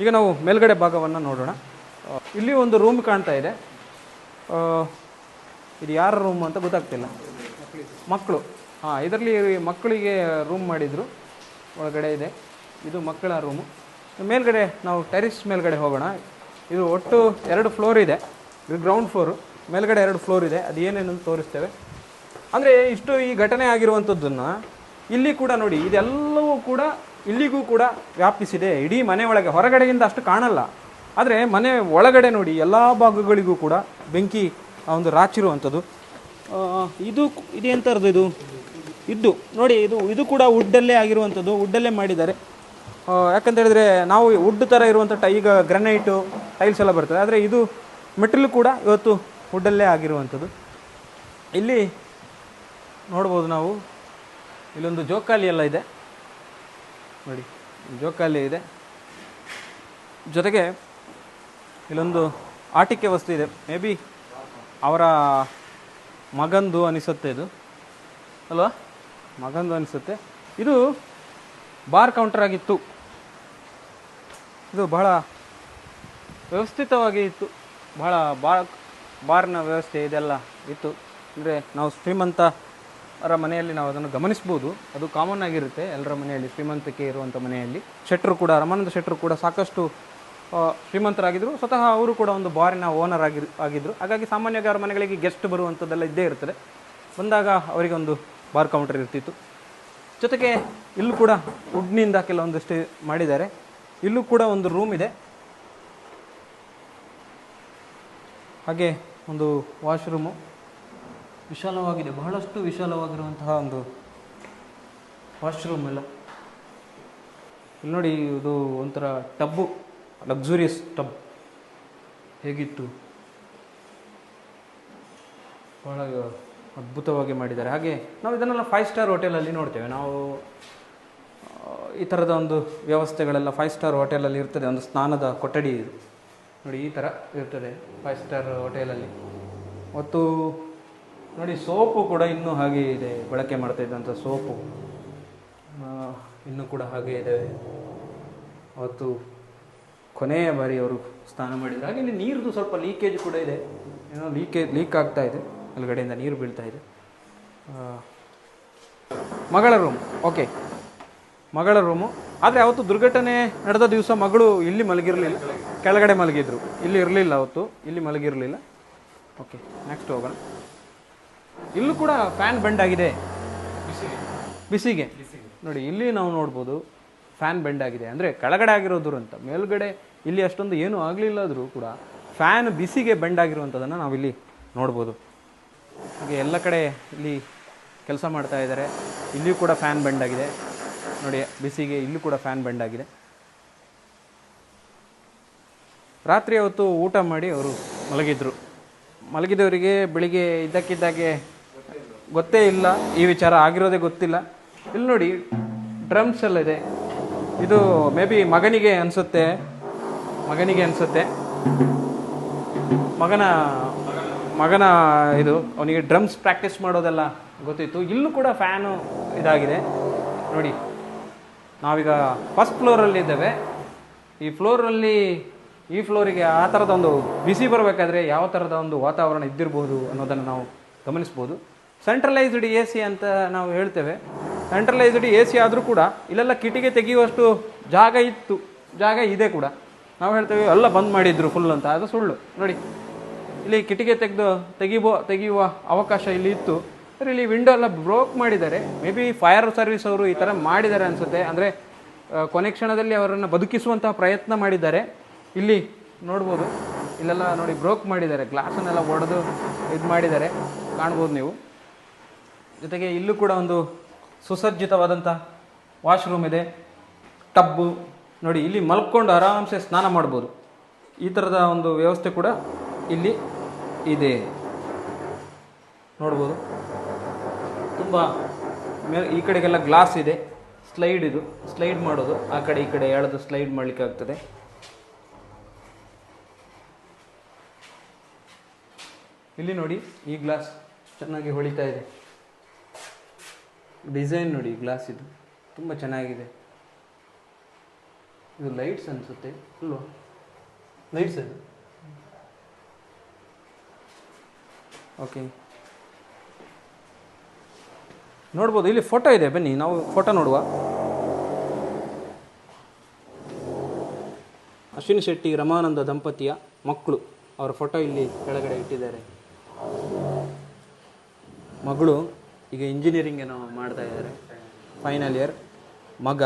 ಈಗ ನಾವು ಮೇಲ್ಗಡೆ ಭಾಗವನ್ನು ನೋಡೋಣ. ಇಲ್ಲಿ ಒಂದು ರೂಮ್ ಕಾಣ್ತಾ ಇದೆ. ಇದು ಯಾರ ರೂಮ್ ಅಂತ ಗೊತ್ತಾಗ್ತಿಲ್ಲ. ಮಕ್ಕಳು. ಹಾಂ, ಇದರಲ್ಲಿ ಮಕ್ಕಳಿಗೆ ರೂಮ್ ಮಾಡಿದರು. ಒಳಗಡೆ ಇದೆ. ಇದು ಮಕ್ಕಳ ರೂಮು ಮೇಲ್ಗಡೆ ನಾವು ಟೆರಿಸ್ ಮೇಲ್ಗಡೆ ಹೋಗೋಣ. ಇದು ಒಟ್ಟು ಎರಡು ಫ್ಲೋರ್ ಇದೆ. ಇದು ಗ್ರೌಂಡ್ ಫ್ಲೋರು ಮೇಲ್ಗಡೆ ಎರಡು ಫ್ಲೋರ್ ಇದೆ. ಅದು ಏನೇನು ತೋರಿಸ್ತೇವೆ. ಅಂದರೆ ಇಷ್ಟು ಈ ಘಟನೆ ಆಗಿರುವಂಥದ್ದನ್ನು ಇಲ್ಲಿ ಕೂಡ ನೋಡಿ, ಇದೆಲ್ಲವೂ ಕೂಡ ಇಲ್ಲಿಗೂ ಕೂಡ ವ್ಯಾಪಿಸಿದೆ. ಇಡೀ ಮನೆ ಒಳಗೆ, ಹೊರಗಡೆಯಿಂದ ಅಷ್ಟು ಕಾಣಲ್ಲ. ಆದರೆ ಮನೆ ಒಳಗಡೆ ನೋಡಿ, ಎಲ್ಲ ಭಾಗಗಳಿಗೂ ಕೂಡ ಬೆಂಕಿ ಆ ಒಂದು ರಾಚಿರುವಂಥದ್ದು ಇದು ಇದೇಂಥರದ್ದು ಇದು ಇದ್ದು. ನೋಡಿ, ಇದು ಇದು ಕೂಡ ವುಡ್ಡಲ್ಲೇ ಆಗಿರುವಂಥದ್ದು ವುಡ್ಡಲ್ಲೇ ಮಾಡಿದ್ದಾರೆ. ಯಾಕಂತ ಹೇಳಿದ್ರೆ ನಾವು ವುಡ್ ಥರ ಇರುವಂಥ ಟೈ, ಈಗ ಗ್ರನೈಟು, ಟೈಲ್ಸ್ ಎಲ್ಲ ಬರ್ತದೆ. ಆದರೆ ಇದು ಮೆಟಲ್ ಕೂಡ ಇವತ್ತು ವುಡ್ಡಲ್ಲೇ ಆಗಿರುವಂಥದ್ದು ಇಲ್ಲಿ ನೋಡ್ಬೋದು ನಾವು. ಇಲ್ಲೊಂದು ಜೋಕಾಲಿ ಎಲ್ಲ ಇದೆ. ನೋಡಿ, ಜೋಕಾಲಿ ಇದೆ. ಜೊತೆಗೆ ಇಲ್ಲೊಂದು ಆಟಿಕೆ ವಸ್ತು ಇದೆ. ಮೇ ಬಿ ಅವರ ಮಗಂದು ಅನಿಸುತ್ತೆ ಇದು. ಅಲ್ವಾ? ಮಗಂದು ಅನಿಸುತ್ತೆ. ಇದು ಬಾರ್ ಕೌಂಟರ್ ಆಗಿತ್ತು. ಇದು ಬಹಳ ವ್ಯವಸ್ಥಿತವಾಗಿ ಇತ್ತು. ಬಹಳ ಬಾರ್, ಬಾರ್ನ ವ್ಯವಸ್ಥೆ ಇದೆಲ್ಲ ಇತ್ತು. ಅಂದರೆ ನಾವು ಶ್ರೀಮಂತರ ಮನೆಯಲ್ಲಿ ನಾವು ಅದನ್ನು ಗಮನಿಸ್ಬೋದು. ಅದು ಕಾಮನ್ ಆಗಿರುತ್ತೆ. ಎಲ್ಲರ ಮನೆಯಲ್ಲಿ ಶ್ರೀಮಂತಿಕೆ ಇರುವಂಥ ಮನೆಯಲ್ಲಿ. ಶೆಟ್ರು ಕೂಡ, ರಮಾನಂದ ಶೆಟ್ರು ಕೂಡ ಸಾಕಷ್ಟು ಶ್ರೀಮಂತರಾಗಿದ್ದರು ಸ್ವತಃ ಅವರು ಕೂಡ ಒಂದು ಬಾರಿನ ಓನರ್ ಆಗಿ ಆಗಿದ್ದರು ಹಾಗಾಗಿ ಸಾಮಾನ್ಯವಾಗಿ ಅವರ ಮನೆಗಳಿಗೆ ಗೆಸ್ಟ್ ಬರುವಂಥದ್ದೆಲ್ಲ ಇದ್ದೇ ಇರ್ತದೆ. ಬಂದಾಗ ಅವರಿಗೆ ಒಂದು ಬಾರ್ ಕೌಂಟರ್ ಇರ್ತಿತ್ತು. ಜೊತೆಗೆ ಇಲ್ಲೂ ಕೂಡ ವುಡ್ನಿಂದ ಕೆಲವೊಂದಿಷ್ಟು ಮಾಡಿದ್ದಾರೆ. ಇಲ್ಲೂ ಕೂಡ ಒಂದು ರೂಮ್ ಇದೆ. ಹಾಗೆ ಒಂದು ವಾಶ್ರೂಮು ವಿಶಾಲವಾಗಿದೆ, ಬಹಳಷ್ಟು ವಿಶಾಲವಾಗಿರುವಂತಹ ಒಂದು ವಾಶ್ರೂಮ್ ಎಲ್ಲ. ಇಲ್ಲಿ ನೋಡಿ, ಇದು ಒಂಥರ ಟಬ್ಬು, ಲಕ್ಸುರಿಯಸ್ ಟಬ್. ಹೇಗಿತ್ತು? ಬಹಳ ಅದ್ಭುತವಾಗಿ ಮಾಡಿದ್ದಾರೆ. ಹಾಗೆ ನಾವು ಇದನ್ನೆಲ್ಲ ಫೈವ್ ಸ್ಟಾರ್ ಹೋಟೆಲಲ್ಲಿ ನೋಡ್ತೇವೆ. ನಾವು ಈ ಥರದ ಒಂದು ವ್ಯವಸ್ಥೆಗಳೆಲ್ಲ ಫೈವ್ ಸ್ಟಾರ್ ಹೋಟೆಲಲ್ಲಿ ಇರ್ತದೆ, ಒಂದು ಸ್ನಾನದ ಕೊಠಡಿ ಇದು. ನೋಡಿ, ಈ ಥರ ಇರ್ತದೆ ಫೈವ್ ಸ್ಟಾರ್ ಹೋಟೆಲಲ್ಲಿ ಮತ್ತು ನೋಡಿ, ಸೋಪು ಕೂಡ ಇನ್ನೂ ಹಾಗೆ ಇದೆ. ಬಳಕೆ ಮಾಡ್ತಾ ಇದ್ದಂಥ ಸೋಪು. ಇನ್ನೂ ಕೂಡ ಹಾಗೆ ಇದೆ. ಅವತ್ತು ಕೊನೆಯ ಬಾರಿ ಅವರು ಸ್ನಾನ ಮಾಡಿದರು. ಹಾಗೆ ಇಲ್ಲಿ ನೀರದು ಸ್ವಲ್ಪ ಲೀಕೇಜ್ ಕೂಡ ಇದೆ. ಏನೋ ಲೀಕೇಜ್ ಲೀಕ್ ಆಗ್ತಾ ಇದೆ. ಅಲ್ಲಿಗಡೆಯಿಂದ ನೀರು ಬೀಳ್ತಾ ಇದೆ. ಮಗಳ ರೂಮ್ ಓಕೆ ಮಗಳ ರೂಮು ಆದರೆ ಅವತ್ತು ದುರ್ಘಟನೆ ನಡೆದ ದಿವಸ ಮಗಳು ಇಲ್ಲಿ ಮಲಗಿರಲಿಲ್ಲ. ಕೆಳಗಡೆ ಮಲಗಿದ್ರು. ಇಲ್ಲಿ ಇರಲಿಲ್ಲ ಅವತ್ತು. ಇಲ್ಲಿ ಮಲಗಿರಲಿಲ್ಲ. ಓಕೆ ನೆಕ್ಸ್ಟ್ ಹೋಗೋಣ. ಇಲ್ಲೂ ಕೂಡ ಫ್ಯಾನ್ ಬೆಂಡ್ ಆಗಿದೆ. ಬಿಸಿಗೆ. ನೋಡಿ ಇಲ್ಲಿ ನಾವು ನೋಡ್ಬೋದು ಫ್ಯಾನ್ ಬೆಂಡ್ ಆಗಿದೆ. ಅಂದರೆ ಕೆಳಗಡೆ ಆಗಿರೋದು ಅಂತ ಮೇಲ್ಗಡೆ ಇಲ್ಲಿ ಅಷ್ಟೊಂದು ಏನೂ ಆಗಲಿಲ್ಲಾದರೂ ಕೂಡ ಫ್ಯಾನ್ ಬಿಸಿಗೆ ಬೆಂಡ್ ಆಗಿರುವಂಥದ್ದನ್ನು ನಾವಿಲ್ಲಿ ನೋಡ್ಬೋದು. ಹಾಗೆ ಎಲ್ಲ ಕಡೆ ಇಲ್ಲಿ ಕೆಲಸ ಮಾಡ್ತಾ ಇದ್ದಾರೆ. ಇಲ್ಲಿಯೂ ಕೂಡ ಫ್ಯಾನ್ ಬೆಂಡ್ ಆಗಿದೆ. ನೋಡಿ ಬಿಸಿಗೆ ಇಲ್ಲೂ ಕೂಡ ಫ್ಯಾನ್ ಬೆಂಡ್ ಆಗಿದೆ. ರಾತ್ರಿ ಹೊತ್ತು ಊಟ ಮಾಡಿ ಅವರು ಮಲಗಿದ್ರು. ಮಲಗಿದವರಿಗೆ ಬೆಳಿಗ್ಗೆ ಇದ್ದಕ್ಕಿದ್ದಾಗೆ ಗೊತ್ತೇ ಇಲ್ಲ, ಈ ವಿಚಾರ ಆಗಿರೋದೇ ಗೊತ್ತಿಲ್ಲ. ಇಲ್ಲಿ ನೋಡಿ ಡ್ರಮ್ಸ್ ಎಲ್ಲ ಇದೆ ಇದು ಮೇ ಬಿ ಮಗನಿಗೆ ಅನಿಸುತ್ತೆ. ಮಗನಿಗೆ ಅನಿಸುತ್ತೆ. ಮಗನ ಮಗನ ಇದು, ಅವನಿಗೆ ಡ್ರಮ್ಸ್ ಪ್ರಾಕ್ಟೀಸ್ ಮಾಡೋದೆಲ್ಲ ಗೊತ್ತಿತ್ತು. ಇಲ್ಲೂ ಕೂಡ ಫ್ಯಾನು ಇದಾಗಿದೆ. ನೋಡಿ, ನಾವೀಗ ಫಸ್ಟ್ ಫ್ಲೋರಲ್ಲಿ ಇದ್ದೇವೆ. ಈ ಫ್ಲೋರಲ್ಲಿ ಈ ಫ್ಲೋರಿಗೆ ಆ ಥರದ ಒಂದು ಬಿಸಿ ಬರಬೇಕಾದ್ರೆ ಯಾವ ಥರದ ಒಂದು ವಾತಾವರಣ ಇದ್ದಿರಬಹುದು ಅನ್ನೋದನ್ನು ನಾವು ಗಮನಿಸ್ಬೋದು. ಸೆಂಟ್ರಲೈಸ್ಡ್ ಎ ಸಿ ಅಂತ ನಾವು ಹೇಳ್ತೇವೆ. ಸೆಂಟ್ರಲೈಸ್ಡ್ ಎ ಸಿ ಆದರೂ ಕೂಡ ಇಲ್ಲೆಲ್ಲ ಕಿಟಿಗೆ ತೆಗೆಯುವಷ್ಟು ಜಾಗ ಇತ್ತು. ಜಾಗ ಇದೆ ಕೂಡ. ನಾವು ಹೇಳ್ತೇವೆ ಎಲ್ಲ ಬಂದ್ ಮಾಡಿದ್ರು ಫುಲ್ ಅಂತ. ಅದು ಸುಳ್ಳು. ನೋಡಿ. ಇಲ್ಲಿ ಕಿಟಿಗೆ ತೆಗೆದು ತೆಗಿಬೋ, ತೆಗೆಯುವ ಅವಕಾಶ ಇಲ್ಲಿ ಇತ್ತು. ಆದರೆ ಇಲ್ಲಿ ವಿಂಡೋ ಎಲ್ಲ ಬ್ರೋಕ್ ಮಾಡಿದ್ದಾರೆ. ಮೇ ಬಿ ಫೈರ್ ಸರ್ವಿಸ್ ಅವರು ಈ ಥರ ಮಾಡಿದ್ದಾರೆ ಅನಿಸುತ್ತೆ. ಅಂದರೆ ಕೊನೆ ಕ್ಷಣದಲ್ಲಿ ಅವರನ್ನು ಬದುಕಿಸುವಂತಹ ಪ್ರಯತ್ನ ಮಾಡಿದ್ದಾರೆ. ಇಲ್ಲಿ ನೋಡ್ಬೋದು. ಇಲ್ಲೆಲ್ಲ ನೋಡಿ ಬ್ರೋಕ್ ಮಾಡಿದ್ದಾರೆ. ಗ್ಲಾಸನ್ನೆಲ್ಲ ಒಡೆದು ಇದು ಮಾಡಿದ್ದಾರೆ. ಕಾಣ್ಬೋದು ನೀವು. ಜೊತೆಗೆ ಇಲ್ಲೂ ಕೂಡ ಒಂದು ಸುಸಜ್ಜಿತವಾದಂಥ ವಾಶ್ರೂಮ್ ಇದೆ. ಟಬ್ಬು, ನೋಡಿ, ಇಲ್ಲಿ ಮಲ್ಕೊಂಡು ಆರಾಮ್ಸೆ ಸ್ನಾನ ಮಾಡ್ಬೋದು. ಈ ಥರದ ಒಂದು ವ್ಯವಸ್ಥೆ ಕೂಡ ಇಲ್ಲಿ ಇದೆ. ನೋಡ್ಬೋದು. ತುಂಬ ಮೇ ಈ ಕಡೆಗೆಲ್ಲ ಗ್ಲಾಸ್ ಇದೆ. ಸ್ಲೈಡ್ ಇದು. ಸ್ಲೈಡ್ ಮಾಡೋದು. ಆ ಕಡೆ, ಈ ಕಡೆ ಎಳೆದು ಸ್ಲೈಡ್ ಮಾಡಲಿಕ್ಕೆ ಆಗ್ತದೆ. ಇಲ್ಲಿ ನೋಡಿ, ಈ ಗ್ಲಾಸ್ ಚೆನ್ನಾಗಿ ಹೊಳಿತಾ ಇದೆ. ಡಿಸೈನ್ ನೋಡಿ, ಗ್ಲಾಸ್ ಇದು. ತುಂಬ ಚೆನ್ನಾಗಿದೆ. ಇದು ಲೈಟ್ಸ್ ಅನಿಸುತ್ತೆ, ಅಲ್ವಾ? ಲೈಟ್ಸ್ ಅದು. ಓಕೆ. ನೋಡ್ಬೋದು, ಇಲ್ಲಿ ಫೋಟೋ ಇದೆ, ಬನ್ನಿ, ನಾವು ಫೋಟೋ ನೋಡುವ. ಅಶ್ವಿನಿ ಶೆಟ್ಟಿ, ರಮಾನಂದ ದಂಪತಿಯ ಮಕ್ಕಳು, ಅವರ ಫೋಟೋ ಇಲ್ಲಿ ಕೆಳಗಡೆ ಇಟ್ಟಿದ್ದಾರೆ. ಮಗಳು ಈಗ ಇಂಜಿನಿಯರಿಂಗ್ ಏನೋ ಮಾಡ್ತಾ ಇದ್ದಾರೆ. ಫೈನಲ್ ಇಯರ್ ಮಗ.